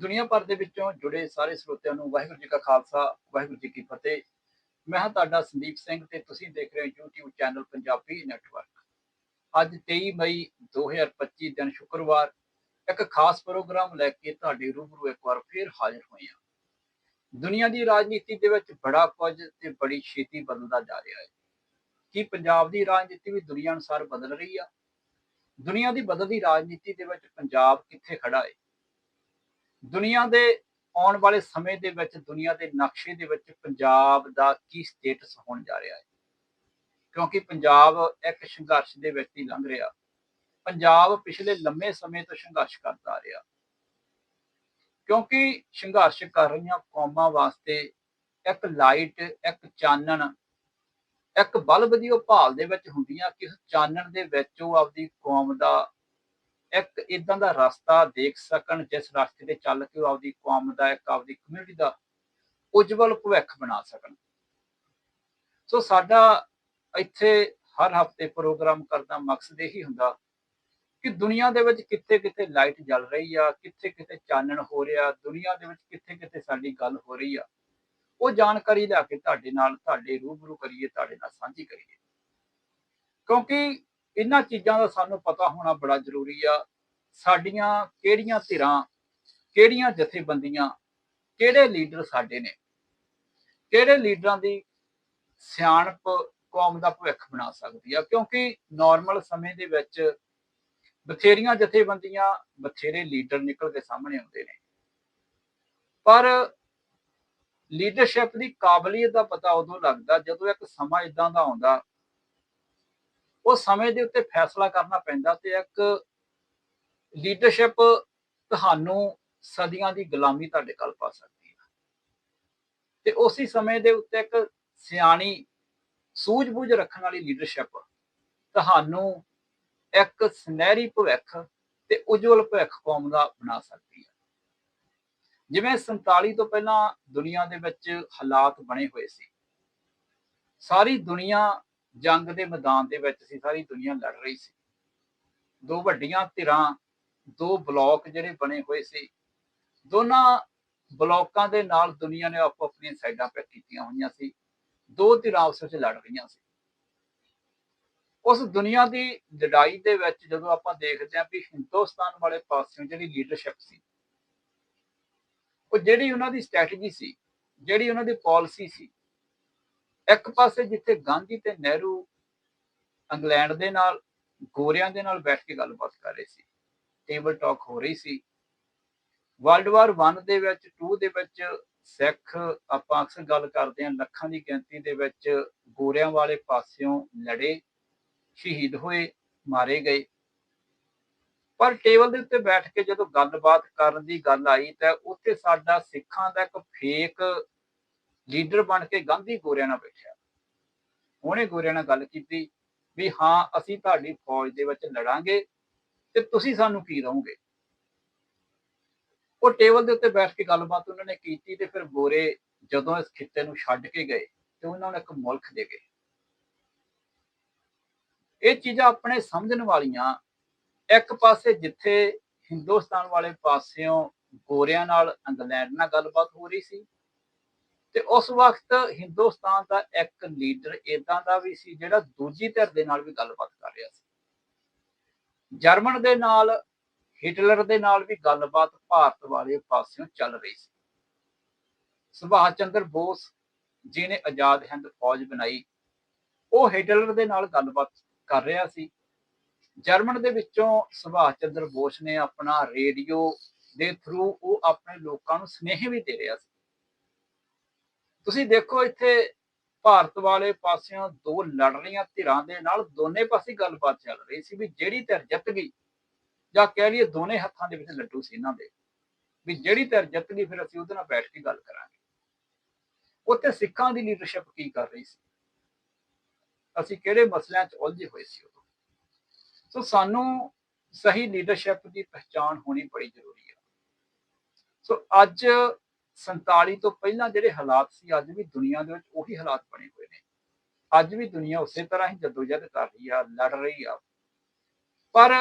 ਦੁਨੀਆ ਭਰ ਦੇ ਵਿੱਚੋਂ ਜੁੜੇ ਸਾਰੇ ਸਰੋਤਿਆਂ ਨੂੰ ਵਾਹਿਗੁਰੂ ਜੀ ਕਾ ਖਾਲਸਾ, ਵਾਹਿਗੁਰੂ ਜੀ ਕੀ ਫਤਿਹ। ਮੈਂ ਹਾਂ ਤੁਹਾਡਾ ਸੰਦੀਪ ਸਿੰਘ ਤੇ ਤੁਸੀਂ ਦੇਖ ਰਹੇ ਹੋ YouTube ਚੈਨਲ ਪੰਜਾਬੀ ਨੈਟਵਰਕ। ਅੱਜ 23 ਮਈ 2025 ਦਿਨ ਸ਼ੁੱਕਰਵਾਰ, ਇੱਕ ਖਾਸ ਪ੍ਰੋਗਰਾਮ ਲੈ ਕੇ ਤੁਹਾਡੇ ਰੂਬਰੂ ਇੱਕ ਵਾਰ ਫੇਰ ਹਾਜ਼ਰ ਹੋਏ ਹਾਂ। ਦੁਨੀਆ ਦੀ ਰਾਜਨੀਤੀ ਦੇ ਵਿੱਚ ਬੜਾ ਕੁਝ ਤੇ ਬੜੀ ਛੇਤੀ ਬਦਲਦਾ ਜਾ ਰਿਹਾ ਹੈ। ਕੀ ਪੰਜਾਬ ਦੀ ਰਾਜਨੀਤੀ ਵੀ ਦੁਨੀਆ ਅਨੁਸਾਰ ਬਦਲ ਰਹੀ ਆ? ਦੁਨੀਆ ਦੀ ਬਦਲਦੀ ਰਾਜਨੀਤੀ ਦੇ ਵਿੱਚ ਪੰਜਾਬ ਕਿੱਥੇ ਖੜਾ ਹੈ? ਦੁਨੀਆ ਦੇ ਆਉਣ ਵਾਲੇ ਸਮੇਂ ਦੇ ਵਿੱਚ, ਦੁਨੀਆ ਦੇ ਨਕਸ਼ੇ ਦੇ ਵਿੱਚ ਪੰਜਾਬ ਦਾ ਕੀ ਸਟੇਟਸ ਹੋਣ ਜਾ ਰਿਹਾ ਹੈ? ਕਿਉਂਕਿ ਪੰਜਾਬ ਇੱਕ ਸੰਘਰਸ਼ ਦੇ ਵਿੱਚ ਹੀ ਲੰਘ ਰਿਹਾ। ਪੰਜਾਬ ਪਿਛਲੇ ਲੰਮੇ ਸਮੇਂ ਤੋਂ ਸੰਘਰਸ਼ ਕਰਦਾ ਰਿਹਾ। ਕਿਉਂਕਿ ਸੰਘਰਸ਼ ਕਰ ਰਹੀਆਂ ਕੌਮਾਂ ਵਾਸਤੇ ਇੱਕ ਲਾਈਟ ਇੱਕ ਚਾਨਣ, ਇੱਕ ਬਲਬ ਦੀ ਉਹ ਭਾਲ ਦੇ ਵਿੱਚ ਹੁੰਦੀਆਂ ਕਿ ਉਸ ਚਾਨਣ ਦੇ ਵਿੱਚ ਉਹ ਆਪਦੀ ਕੌਮ ਦਾ ਇੱਕ ਇਦਾਂ ਦਾ ਰਸਤਾ ਦੇਖ ਸਕਣ ਜਿਸ ਰਸਤੇ ਤੇ ਚੱਲ ਕੇ ਉਹ ਆਪਦੀ ਕੌਮ ਦਾ ਇੱਕ ਆਪਦੀ ਕਮਿਊਨਿਟੀ ਦਾ ਉਜਵਲ ਭਵਿੱਖ ਬਣਾ ਸਕਣ। ਸੋ ਸਾਡਾ ਇੱਥੇ ਹਰ ਹਫ਼ਤੇ ਪ੍ਰੋਗਰਾਮ ਕਰਦਾ ਮਕਸਦ ਇਹੀ ਹੁੰਦਾ ਕਿ ਦੁਨੀਆ ਦੇ ਵਿੱਚ ਕਿੱਥੇ ਕਿੱਥੇ ਲਾਈਟ ਜਲ ਰਹੀ ਆ ਕਿੱਥੇ ਕਿੱਥੇ ਚਾਨਣ ਹੋ ਰਿਹਾ, ਦੁਨੀਆ ਦੇ ਵਿੱਚ ਕਿੱਥੇ ਕਿੱਥੇ ਸਾਡੀ ਗੱਲ ਹੋ ਰਹੀ ਆ, ਉਹ ਜਾਣਕਾਰੀ ਲੈ ਕੇ ਤੁਹਾਡੇ ਨਾਲ, ਤੁਹਾਡੇ ਰੂਬਰੂ ਕਰੀਏ, ਤੁਹਾਡੇ ਨਾਲ ਸਾਂਝੀ ਕਰੀਏ। ਕਿਉਂਕਿ ਇਹਨਾਂ ਚੀਜ਼ਾਂ ਦਾ ਸਾਨੂੰ ਪਤਾ ਹੋਣਾ ਬੜਾ ਜ਼ਰੂਰੀ ਆ। ਸਾਡੀਆਂ ਕਿਹੜੀਆਂ ਧਿਰਾਂ, ਕਿਹੜੀਆਂ ਜਥੇਬੰਦੀਆਂ, ਕਿਹੜੇ ਲੀਡਰ ਸਾਡੇ ਨੇ? ਕਿਹੜੇ ਲੀਡਰਾਂ ਦੀ ਸਿਆਣਪ ਕੌਮ ਦਾ ਭਵਿੱਖ ਬਣਾ ਸਕਦੀ ਆ? ਕਿਉਂਕਿ ਨਾਰਮਲ ਸਮੇਂ ਦੇ ਵਿੱਚ ਬਥੇਰੀਆਂ ਜਥੇਬੰਦੀਆਂ ਬਥੇਰੇ ਲੀਡਰ ਨਿਕਲ ਕੇ ਸਾਹਮਣੇ ਆਉਂਦੇ ਨੇ। ਪਰ ਲੀਡਰਸ਼ਿਪ ਦੀ ਕਾਬਲੀਅਤ ਦਾ ਪਤਾ ਉਦੋਂ ਲੱਗਦਾ ਜਦੋਂ ਇੱਕ ਸਮਾਂ ਇਦਾਂ ਦਾ ਆਉਂਦਾ ਉਹ ਸਮੇਂ ਦੇ ਉੱਤੇ ਫੈਸਲਾ ਕਰਨਾ ਪੈਂਦਾ ਤੇ ਇੱਕ ਲੀਡਰਸ਼ਿਪ ਤੁਹਾਨੂੰ ਸਦੀਆਂ ਦੀ ਗੁਲਾਮੀ ਤੁਹਾਡੇ ਕੋਲ ਪਾ ਸਕਦੀ ਹੈ। ਤੇ ਉਸੇ ਸਮੇਂ ਦੇ ਉੱਤੇ ਇੱਕ ਸਿਆਣੀ ਸੂਝ-ਬੂਝ ਰੱਖਣ ਵਾਲੀ ਲੀਡਰਸ਼ਿਪ ਤੁਹਾਨੂੰ ਇੱਕ ਸੁਨਹਿਰੀ ਭਵਿੱਖ ਤੇ ਉਜਵਲ ਭਵਿੱਖ ਕੌਮ ਦਾ ਬਣਾ ਸਕਦੀ ਹੈ। ਜਿਵੇਂ 47 ਤੋਂ ਪਹਿਲਾਂ ਦੁਨੀਆ ਦੇ ਵਿੱਚ ਹਾਲਾਤ ਬਣੇ ਹੋਏ ਸੀ। ਸਾਰੀ ਦੁਨੀਆ ਜੰਗ ਦੇ ਮੈਦਾਨ ਦੇ ਵਿੱਚ ਸੀ, ਸਾਰੀ ਦੁਨੀਆ ਲੜ ਰਹੀ ਸੀ। ਦੋ ਵੱਡੀਆਂ ਧਿਰਾਂ, ਦੋ ਬਲਾਕ ਜਿਹੜੇ ਬਣੇ ਹੋਏ ਸੀ, ਦੋਨਾਂ ਬਲਾਕਾਂ ਦੇ ਨਾਲ ਦੁਨੀਆ ਨੇ ਆਪੋ ਆਪਣੀਆਂ ਸਾਈਡਾਂ ਪੈ ਕੀਤੀਆਂ ਹੋਈਆਂ ਸੀ। ਦੋ ਧਿਰਾਂ ਆਪਸ ਵਿੱਚ ਲੜ ਰਹੀਆਂ ਸੀ। ਉਸ ਦੁਨੀਆ ਦੀ ਲੜਾਈ ਦੇ ਵਿੱਚ ਜਦੋਂ ਆਪਾਂ ਦੇਖਦੇ ਹਾਂ ਵੀ ਹਿੰਦੁਸਤਾਨ ਵਾਲੇ ਪਾਸਿਓਂ ਜਿਹੜੀ ਲੀਡਰਸ਼ਿਪ ਸੀ, ਉਹ ਜਿਹੜੀ ਉਹਨਾਂ ਦੀ ਸਟ੍ਰੈਟਜੀ ਸੀ, ਜਿਹੜੀ ਉਹਨਾਂ ਦੀ ਪਾਲਿਸੀ ਸੀ ਇੱਕ ਪਾਸੇ ਜਿੱਥੇ ਗਾਂਧੀ ਤੇ ਨਹਿਰੂ ਇੰਗਲੈਂਡ ਦੇ ਨਾਲ, ਗੋਰਿਆਂ ਦੇ ਨਾਲ ਬੈਠ ਕੇ ਗੱਲਬਾਤ ਕਰ ਰਹੇ ਸੀ, ਟੇਬਲ ਟਾਕ ਹੋ ਰਹੀ ਸੀ, ਵਰਲਡ ਵਾਰ 1 ਦੇ ਵਿੱਚ 2 ਦੇ ਵਿੱਚ ਸਿੱਖ ਆਪਾਂ ਅਕਸਰ ਗੱਲ ਕਰਦੇ ਹਾਂ, ਲੱਖਾਂ ਦੀ ਗਿਣਤੀ ਦੇ ਵਿੱਚ ਗੋਰਿਆਂ ਵਾਲੇ ਪਾਸਿਓਂ ਲੜੇ, ਸ਼ਹੀਦ ਹੋਏ, ਮਾਰੇ ਗਏ। ਪਰ ਟੇਬਲ ਦੇ ਉੱਤੇ ਬੈਠ ਕੇ ਜਦੋਂ ਗੱਲਬਾਤ ਕਰਨ ਦੀ ਗੱਲ ਆਈ ਤਾਂ ਉੱਥੇ ਸਾਡਾ ਸਿੱਖਾਂ ਦਾ ਇੱਕ ਫੇਕ ਲੀਡਰ ਬਣ ਕੇ ਗਾਂਧੀ ਗੋਰਿਆਂ ਨਾਲ ਬੈਠਿਆ। ਉਹਨੇ ਗੋਰਿਆਂ ਨਾਲ ਗੱਲ ਕੀਤੀ ਵੀ ਹਾਂ, ਅਸੀਂ ਤੁਹਾਡੀ ਫੌਜ ਦੇ ਵਿੱਚ ਲੜਾਂਗੇ ਤੇ ਤੁਸੀਂ ਸਾਨੂੰ ਕੀ ਦਵੋਗੇ? ਉਹ ਟੇਬਲ ਦੇ ਉੱਤੇ ਬੈਠ ਕੇ ਗੱਲਬਾਤ ਉਹਨਾਂ ਨੇ ਕੀਤੀ ਤੇ ਫਿਰ ਗੋਰੇ ਜਦੋਂ ਇਸ ਖਿੱਤੇ ਨੂੰ ਛੱਡ ਕੇ ਗਏ ਤੇ ਉਹਨਾਂ ਨੂੰ ਇੱਕ ਮੁਲਕ ਦੇ ਗਏ। ਇਹ ਚੀਜ਼ਾਂ ਆਪਣੇ ਸਮਝਣ ਵਾਲੀਆਂ ਇੱਕ ਪਾਸੇ ਜਿੱਥੇ ਹਿੰਦੁਸਤਾਨ ਵਾਲੇ ਪਾਸਿਓਂ ਗੋਰਿਆਂ ਨਾਲ ਇੰਗਲੈਂਡ ਨਾਲ ਗੱਲਬਾਤ ਹੋ ਰਹੀ ਸੀ ਤੇ ਉਸ ਵਕਤ ਹਿੰਦੁਸਤਾਨ ਦਾ ਇੱਕ ਲੀਡਰ ਇਦਾਂ ਦਾ ਵੀ ਸੀ ਜਿਹੜਾ ਦੂਜੀ ਧਿਰ ਦੇ ਨਾਲ ਵੀ ਗੱਲਬਾਤ ਕਰ ਰਿਹਾ ਸੀ। ਜਰਮਨ ਦੇ ਨਾਲ, ਹਿਟਲਰ ਦੇ ਨਾਲ ਵੀ ਗੱਲਬਾਤ ਭਾਰਤ ਵਾਲੇ ਪਾਸਿਓਂ ਚੱਲ ਰਹੀ ਸੀ। ਸੁਭਾਸ਼ ਚੰਦਰ ਬੋਸ ਜੀ ਆਜ਼ਾਦ ਹਿੰਦ ਫੌਜ ਬਣਾਈ, ਉਹ ਹਿਟਲਰ ਦੇ ਨਾਲ ਗੱਲਬਾਤ ਕਰ ਰਿਹਾ ਸੀ। ਜਰਮਨ ਦੇ ਵਿੱਚੋਂ ਸੁਭਾਸ਼ ਚੰਦਰ ਬੋਸ ਨੇ ਆਪਣਾ ਰੇਡੀਓ ਦੇ ਥਰੂ ਉਹ ਆਪਣੇ ਲੋਕਾਂ ਨੂੰ ਸਨੇਹ ਵੀ ਦੇ ਰਿਹਾ ਸੀ। ਤੁਸੀਂ ਦੇਖੋ ਇੱਥੇ ਭਾਰਤ ਵਾਲੇ ਪਾਸਿਓਂ ਦੋ ਲੜ ਰਹੀਆਂ ਧਿਰਾਂ ਦੇ ਨਾਲ ਦੋਨੇ ਪਾਸੇ ਗੱਲਬਾਤ ਚੱਲ ਰਹੀ ਸੀ ਵੀ ਜਿਹੜੀ ਧਿਰ ਜਿੱਤ ਗਈ, ਜਾਂ ਕਹਿ ਲਈਏ ਦੋਨੇ ਹੱਥਾਂ ਦੇ ਵਿੱਚ ਲੱਡੂ ਸੀ ਇਹਨਾਂ ਦੇ, ਵੀ ਜਿਹੜੀ ਧਿਰ ਜਿੱਤ ਗਈ ਫਿਰ ਅਸੀਂ ਉਹਦੇ ਨਾਲ ਬੈਠ ਕੇ ਗੱਲ ਕਰਾਂਗੇ। ਉੱਥੇ ਸਿੱਖਾਂ ਦੀ ਲੀਡਰਸ਼ਿਪ ਕੀ ਕਰ ਰਹੀ ਸੀ? ਅਸੀਂ ਕਿਹੜੇ ਮਸਲਿਆਂ 'ਚ ਉਲਝੇ ਹੋਏ ਸੀ ਉਦੋਂ? ਸੋ ਸਾਨੂੰ ਸਹੀ ਲੀਡਰਸ਼ਿਪ ਦੀ ਪਛਾਣ ਹੋਣੀ ਬੜੀ ਜ਼ਰੂਰੀ ਹੈ ਸੋ ਅੱਜ 47 ਤੋਂ ਪਹਿਲਾਂ ਜਿਹੜੇ ਹਾਲਾਤ ਸੀ, ਅੱਜ ਵੀ ਦੁਨੀਆ ਦੇ ਵਿੱਚ ਉਹੀ ਹਾਲਾਤ ਬਣੇ ਹੋਏ ਨੇ। ਅੱਜ ਵੀ ਦੁਨੀਆ ਉਸੇ ਤਰ੍ਹਾਂ ਹੀ ਜਦੋਜਹਿਦ ਕਰ ਰਹੀ ਆ, ਲੜ ਰਹੀ ਆ। ਪਰ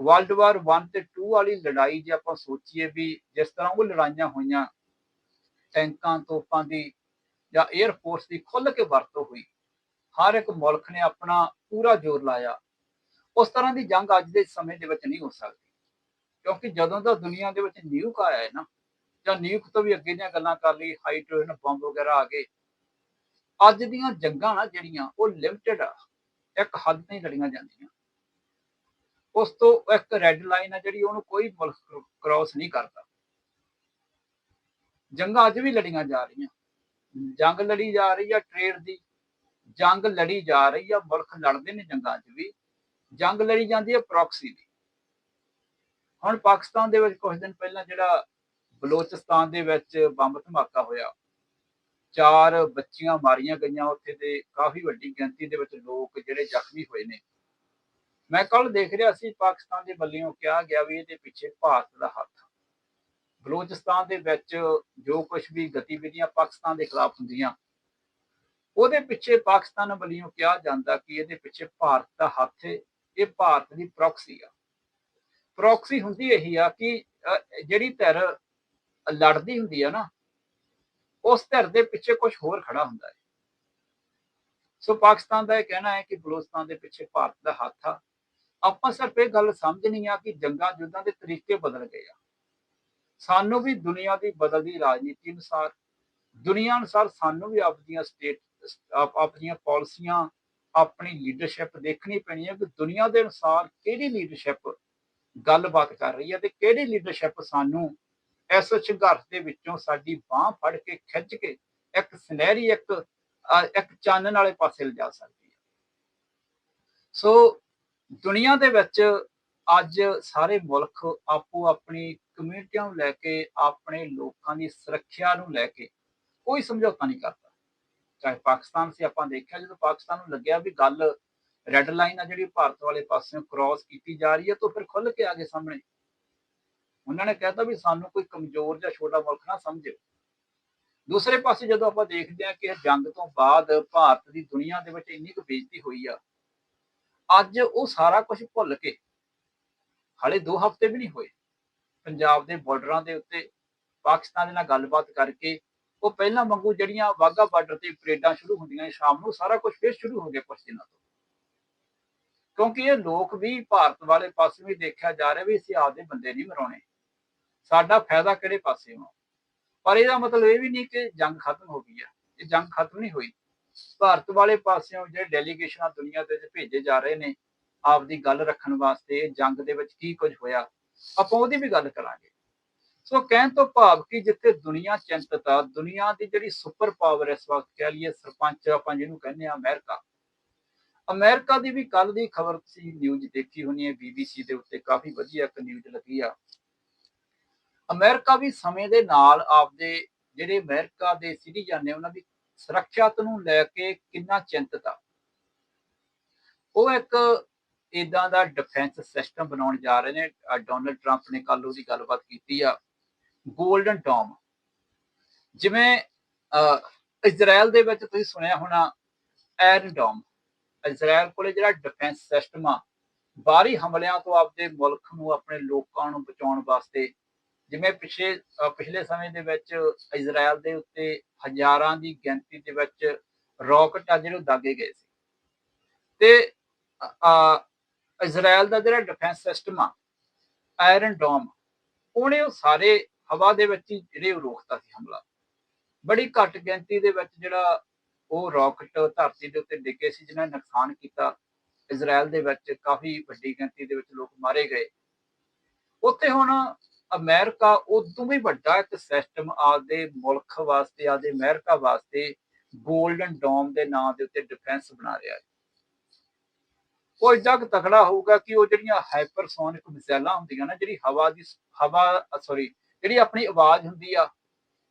ਵਰਲਡ ਵਾਰ 1 ਤੇ 2 ਵਾਲੀ ਲੜਾਈ ਜੇ ਆਪਾਂ ਸੋਚੀਏ ਵੀ ਜਿਸ ਤਰ੍ਹਾਂ ਉਹ ਲੜਾਈਆਂ ਹੋਈਆਂ, ਟੈਂਕਾਂ, ਤੋਪਾਂ ਦੀ ਜਾਂ 에ਅਰ ਫੋਰਸ ਦੀ ਖੁੱਲ ਕੇ ਵਰਤੋਂ ਹੋਈ, ਹਰ ਇੱਕ ਮੁਲਕ ਨੇ ਆਪਣਾ ਪੂਰਾ ਜ਼ੋਰ ਲਾਇਆ। ਉਸ ਤਰ੍ਹਾਂ ਦੀ ਜੰਗ ਅੱਜ ਦੇ ਸਮੇਂ ਦੇ ਵਿੱਚ ਨਹੀਂ ਹੋ ਸਕਦੀ, ਕਿਉਂਕਿ ਜਦੋਂ ਦਾ ਦੁਨੀਆ ਦੇ ਵਿੱਚ ਨਿਊਕ ਆਇਆ ਹੈ ਨਾ ਜਾਂ ਨਿਊਕ ਤੋਂ ਵੀ ਅੱਗੇ ਦੀਆਂ ਗੱਲਾਂ ਕਰ ਲਈ, ਹਾਈਡਰੋਜਨ ਬੰਬ ਵਗੈਰਾ ਆ ਗਏ। ਅੱਜ ਦੀਆਂ ਜੰਗਾਂ ਨਾ ਜਿਹੜੀਆਂ, ਉਹ ਲਿਮਟਿਡ ਆ। ਇੱਕ ਹੱਦ ਨਹੀਂ ਲੜੀਆਂ ਜਾਂਦੀਆਂ। ਉਸ ਤੋਂ ਇੱਕ ਰੈੱਡ ਲਾਈਨ ਆ ਜਿਹੜੀ ਉਹਨੂੰ ਕੋਈ ਮੁਲਕ ਕ੍ਰਾਸ ਨਹੀਂ ਕਰਦਾ। ਜੰਗਾਂ ਅੱਜ ਵੀ ਲੜੀਆਂ ਜਾ ਰਹੀਆਂ। ਜੰਗ ਲੜੀ ਜਾ ਰਹੀ ਆ ਟ੍ਰੇਡ ਦੀ। ਜੰਗ ਲੜੀ ਜਾ ਰਹੀ ਆ, ਮੁਲਕ ਲੜਦੇ ਨੇ ਜੰਗਾਂ 'ਚ ਵੀ। ਜੰਗ ਲੜੀ ਜਾਂਦੀ ਹੈ ਪ੍ਰੋਕਸੀ ਦੀ। ਹੁਣ ਪਾਕਿਸਤਾਨ ਦੇ ਵਿੱਚ ਕੁਝ ਦਿਨ ਪਹਿਲਾਂ ਜਿਹੜਾ ਬਲੋਚਿਸਤਾਨ ਦੇ ਵਿੱਚ ਬੰਬ ਧਮਾਕਾ ਹੋਇਆ। ਚਾਰ ਬੱਚੀਆਂ ਮਾਰੀਆਂ ਗਈਆਂ। ਉੱਥੇ ਤੇ ਕਾਫੀ ਵੱਡੀ ਗਿਣਤੀ ਦੇ ਵਿੱਚ ਲੋਕ ਜਿਹੜੇ ਜ਼ਖਮੀ ਹੋਏ ਨੇ। ਮੈਂ ਕੱਲ ਦੇਖ ਰਿਹਾ ਸੀ, ਪਾਕਿਸਤਾਨ ਦੇ ਬੱਲਿਓਂ ਕਿਹਾ ਗਿਆ ਵੀ ਇਹਦੇ ਪਿੱਛੇ ਭਾਰਤ ਦਾ ਹੱਥ। ਬਲੋਚਿਸਤਾਨ ਦੇ ਵਿੱਚ ਜੋ ਕੁਝ ਵੀ ਗਤੀਵਿਧੀਆਂ ਪਾਕਿਸਤਾਨ ਦੇ ਖਿਲਾਫ ਹੁੰਦੀਆਂ, ਉਹਦੇ ਪਿੱਛੇ ਪਾਕਿਸਤਾਨ ਵੱਲੋਂ ਕਿਹਾ ਜਾਂਦਾ ਕਿ ਇਹਦੇ ਪਿੱਛੇ ਭਾਰਤ ਦਾ ਹੱਥ ਹੈ ਇਹ ਭਾਰਤ ਦੀ ਪ੍ਰੋਕਸੀ ਆ। ਪ੍ਰੋਕਸੀ ਹੁੰਦੀ ਇਹੀ ਆ ਕਿ ਜਿਹੜੀ ਧਿਰ ਲੜਦੀ ਹੁੰਦੀ ਆ ਨਾ, ਉਸ ਧਿਰ ਦੇ ਪਿੱਛੇ ਕੁਝ ਹੋਰ ਖੜਾ ਹੁੰਦਾ ਹੈ। ਸੋ ਪਾਕਿਸਤਾਨ ਦਾ ਇਹ ਕਹਿਣਾ ਹੈ ਕਿ ਬਲੋਚਿਸਤਾਨ ਦੇ ਪਿੱਛੇ ਭਾਰਤ ਦਾ ਹੱਥ ਆ। ਆਪਾਂ ਸਿਰਫ ਇਹ ਗੱਲ ਸਮਝਣੀ ਆ ਕਿ ਜੰਗਾਂ ਯੁੱਧਾਂ ਦੇ ਤਰੀਕੇ ਬਦਲ ਗਏ ਆ। ਸਾਨੂੰ ਵੀ ਦੁਨੀਆ ਦੀ ਬਦਲਦੀ ਰਾਜਨੀਤੀ ਅਨੁਸਾਰ, ਦੁਨੀਆ ਅਨੁਸਾਰ ਸਾਨੂੰ ਵੀ ਆਪਣੀਆਂ ਸਟੇਟ ਆਪਣੀਆਂ ਪਾਲਿਸੀਆਂ, ਆਪਣੀ ਲੀਡਰਸ਼ਿਪ ਦੇਖਣੀ ਪੈਣੀ ਹੈ ਕਿ ਦੁਨੀਆ ਦੇ ਅਨੁਸਾਰ ਕਿਹੜੀ ਲੀਡਰਸ਼ਿਪ ਗੱਲਬਾਤ ਕਰ ਰਹੀ ਹੈ ਤੇ ਕਿਹੜੀ ਲੀਡਰਸ਼ਿਪ ਸਾਨੂੰ ਇਸ ਸੰਘਰਸ਼ ਦੇ ਵਿੱਚੋਂ ਸਾਡੀ ਬਾਹ ਫੜ ਕੇ ਖਿੱਚ ਕੇ ਇੱਕ ਸੁਨਹਿਰੀ, ਇੱਕ ਇੱਕ ਚਾਨਣ ਵਾਲੇ ਪਾਸੇ ਲਿਜਾ ਸਕਦੀ ਹੈ। ਸੋ ਦੁਨੀਆ ਦੇ ਵਿੱਚ ਅੱਜ ਸਾਰੇ ਮੁਲਕ ਆਪੋ ਆਪਣੀ ਕਮਿਊਨਿਟੀਆਂ ਨੂੰ ਲੈ ਕੇ, ਆਪਣੇ ਲੋਕਾਂ ਦੀ ਸੁਰੱਖਿਆ ਨੂੰ ਲੈ ਕੇ ਕੋਈ ਸਮਝੌਤਾ ਨਹੀਂ ਕਰਦਾ। ਚਾਹੇ ਪਾਕਿਸਤਾਨ ਸੀ, ਆਪਾਂ ਦੇਖਿਆ ਜਦੋਂ ਪਾਕਿਸਤਾਨ ਨੂੰ ਲੱਗਿਆ ਵੀ ਗੱਲ ਰੈੱਡ ਲਾਈਨ ਆ ਜਿਹੜੀ ਭਾਰਤ ਵਾਲੇ ਪਾਸਿਓਂ ਕ੍ਰਾਸ ਕੀਤੀ ਜਾ ਰਹੀ ਹੈ, ਤਾਂ ਫਿਰ ਖੁੱਲ ਕੇ ਆ ਗਏ ਸਾਹਮਣੇ। ਉਹਨਾਂ ਨੇ ਕਹਿਤਾ ਵੀ ਸਾਨੂੰ ਕੋਈ ਕਮਜ਼ੋਰ ਜਾਂ ਛੋਟਾ ਮੁਲਕ ਨਾ ਸਮਝਿਓ। ਦੂਸਰੇ ਪਾਸੇ ਜਦੋਂ ਆਪਾਂ ਦੇਖਦੇ ਹਾਂ ਕਿ ਜੰਗ ਤੋਂ ਬਾਅਦ ਭਾਰਤ ਦੀ ਦੁਨੀਆ ਦੇ ਵਿੱਚ ਇੰਨੀ ਕੁ ਬੇਇੱਜ਼ਤੀ ਹੋਈ ਆ, ਅੱਜ ਉਹ ਸਾਰਾ ਕੁਝ ਭੁੱਲ ਕੇ ਹਾਲੇ 2 ਹਫ਼ਤੇ ਵੀ ਨਹੀਂ ਹੋਏ, ਪੰਜਾਬ ਦੇ ਬਾਰਡਰਾਂ ਦੇ ਉੱਤੇ, ਪਾਕਿਸਤਾਨ ਦੇ ਨਾਲ ਗੱਲਬਾਤ ਕਰਕੇ, ਉਹ ਪਹਿਲਾਂ ਵਾਂਗੂ ਜਿਹੜੀਆਂ ਵਾਗਾ ਬਾਰਡਰ ਤੇ ਪਰੇਡਾਂ ਸ਼ੁਰੂ ਹੁੰਦੀਆਂ ਸ਼ਾਮ ਨੂੰ ਸਾਰਾ ਕੁਝ ਫੇਰ ਸ਼ੁਰੂ ਹੋ ਗਿਆ ਕੁਝ ਦਿਨਾਂ ਤੋਂ। ਕਿਉਂਕਿ ਇਹ ਲੋਕ ਵੀ ਭਾਰਤ ਵਾਲੇ ਪਾਸੇ ਵੀ ਦੇਖਿਆ ਜਾ ਰਿਹਾ ਵੀ ਅਸੀਂ ਆਪਦੇ ਬੰਦੇ ਨਹੀਂ ਮਰਾਉਣੇ। ਸਾਡਾ ਫਾਇਦਾ ਕਿਹੜੇ ਪਾਸੇ ਹੋ ਪਰ ਇਹਦਾ ਮਤਲਬ ਇਹ ਵੀ ਨਹੀਂ ਕਿ ਜੰਗ ਖਤਮ ਹੋ ਗਈ ਹੈ ਇਹ ਜੰਗ ਖਤਮ ਨਹੀਂ ਹੋਈ। ਭਾਰਤ ਵਾਲੇ ਪਾਸਿਓਂ ਜਿਹੜੇ ਡੈਲੀਗੇਸ਼ਨਾਂ ਦੁਨੀਆ ਦੇ ਵਿੱਚ ਭੇਜੇ ਜਾ ਰਹੇ ਨੇ, ਆਪਦੀ ਗੱਲ ਰੱਖਣ ਵਾਸਤੇ ਜੰਗ ਦੇ ਵਿੱਚ ਕੀ ਕੁਝ ਹੋਇਆ, ਆਪਾਂ ਉਹਦੀ ਵੀ ਗੱਲ ਕਰਾਂਗੇ। ਸੋ ਕਹਿਣ ਤੋਂ ਭਾਵ ਕਿ ਜਿੱਥੇ ਦੁਨੀਆ ਚਿੰਤਤ ਆ, ਦੁਨੀਆ ਦੀ ਜਿਹੜੀ ਸੁਪਰ ਪਾਵਰ ਇਸ ਵਕਤ ਕਹਿ ਲਈਏ ਸਰਪੰਚ, ਆਪਾਂ ਜਿਹਨੂੰ ਕਹਿੰਦੇ ਆ ਅਮਰੀਕਾ। ਅਮਰੀਕਾ ਦੀ ਵੀ ਕੱਲ ਦੀ ਖਬਰ ਸੀ ਨਿਊਜ਼ ਦੇਖੀ ਹੋਣੀ ਹੈ ਬੀਬੀਸੀ ਦੇ ਉੱਤੇ ਕਾਫੀ ਵਧੀਆ ਇੱਕ ਨਿਊਜ਼ ਲੱਗੀ ਆ। ਅਮਰੀਕਾ ਵੀ ਸਮੇਂ ਦੇ ਨਾਲ ਆਪਦੇ ਜਿਹੜੇ ਅਮਰੀਕਾ ਦੇ ਸਿਟੀਜ਼ਨ ਨੇ, ਉਹਨਾਂ ਦੀ ਸੁਰੱਖਿਆ ਨੂੰ ਲੈ ਕੇ ਕਿੰਨਾ ਚਿੰਤਤ ਆ। ਉਹ ਇੱਕ ਇਦਾਂ ਦਾ ਡਿਫੈਂਸ ਸਿਸਟਮ ਬਣਾਉਣ ਜਾ ਰਹੇ ਨੇ। ਡੋਨਲਡ ਟਰੰਪ ਨੇ ਕੱਲ ਉਹਦੀ ਗੱਲਬਾਤ ਕੀਤੀ ਆ। 골ਡਨ ਡੋਮ ਜਿਵੇਂ ਇਜ਼ਰਾਈਲ ਦੇ ਵਿੱਚ ਤੁਸੀਂ ਸੁਣਿਆ ਹੋਣਾ ਐਰਨ ਡੋਮ ਇਜ਼ਰਾਈਲ ਕੋਲੇ ਜਿਹੜਾ ਡਿਫੈਂਸ ਸਿਸਟਮ ਆ, ਬਾਹਰੀ ਹਮਲਿਆਂ ਤੋਂ ਆਪਦੇ ਮੁਲਕ ਨੂੰ, ਆਪਣੇ ਲੋਕਾਂ ਨੂੰ ਬਚਾਉਣ ਵਾਸਤੇ ਜਿਵੇਂ ਪਿਛੇ ਪਿਛਲੇ ਸਮੇਂ ਦੇ ਵਿੱਚ ਇਜ਼ਰਾਈਲ ਦੇ ਉੱਤੇ ਹਜ਼ਾਰਾਂ ਦੀ ਗਿਣਤੀ ਦੇ ਵਿੱਚ ਰਾਕਟ ਆ ਜਿਹੜੇ ਦਾਗੇ ਗਏ ਸੀ। ਤੇ ਇਜ਼ਰਾਈਲ ਦਾ ਜਿਹੜਾ ਡਿਫੈਂਸ ਸਿਸਟਮ ਆ ਆਇਰਨ ਡੋਮ ਉਹਨੇ ਉਹ ਸਾਰੇ ਹਵਾ ਦੇ ਵਿੱਚ ਹੀ ਜਿਹੜੇ ਰੋਕਤਾ ਸੀ ਹਮਲਾ। ਬੜੀ ਘੱਟ ਗਿਣਤੀ ਦੇ ਵਿੱਚ ਜਿਹੜਾ ਉਹ ਰਾਕਟ ਧਰਤੀ ਦੇ ਉੱਤੇ ਡਿੱਗੇ ਸੀ ਜਿਨ੍ਹਾਂ ਨੇ ਨੁਕਸਾਨ ਕੀਤਾ। ਇਜ਼ਰਾਈਲ ਦੇ ਵਿੱਚ ਕਾਫੀ ਵੱਡੀ ਗਿਣਤੀ ਦੇ ਵਿੱਚ ਲੋਕ ਮਾਰੇ ਗਏ। ਉੱਥੇ ਹੁਣ ਅਮਰੀਕਾ ਉਦੋਂ ਵੀ ਵੱਡਾ ਇੱਕ ਸਿਸਟਮ ਆਪਦੇ ਮੁਲਕ ਵਾਸਤੇ, ਆਪਦੇ ਅਮਰੀਕਾ ਵਾਸਤੇ 골ਡਨ ਡੋਮ ਦੇ ਨਾਂ ਦੇ ਉੱਤੇ ਡਿਫੈਂਸ ਬਣਾ ਰਿਹਾ ਹੈ। ਉਹ ਇੱਡਾ ਕੁ ਤਕੜਾ ਹੋਊਗਾ ਕਿ ਉਹ ਜਿਹੜੀਆਂ ਹਾਈਪਰਸੋਨਿਕ ਮਿਸਾਈਲਾਂ ਹੁੰਦੀਆਂ ਨਾ, ਜਿਹੜੀ ਹਵਾ ਦੀ ਹਵਾ ਸੌਰੀ ਜਿਹੜੀ ਆਪਣੀ ਆਵਾਜ਼ ਹੁੰਦੀ ਆ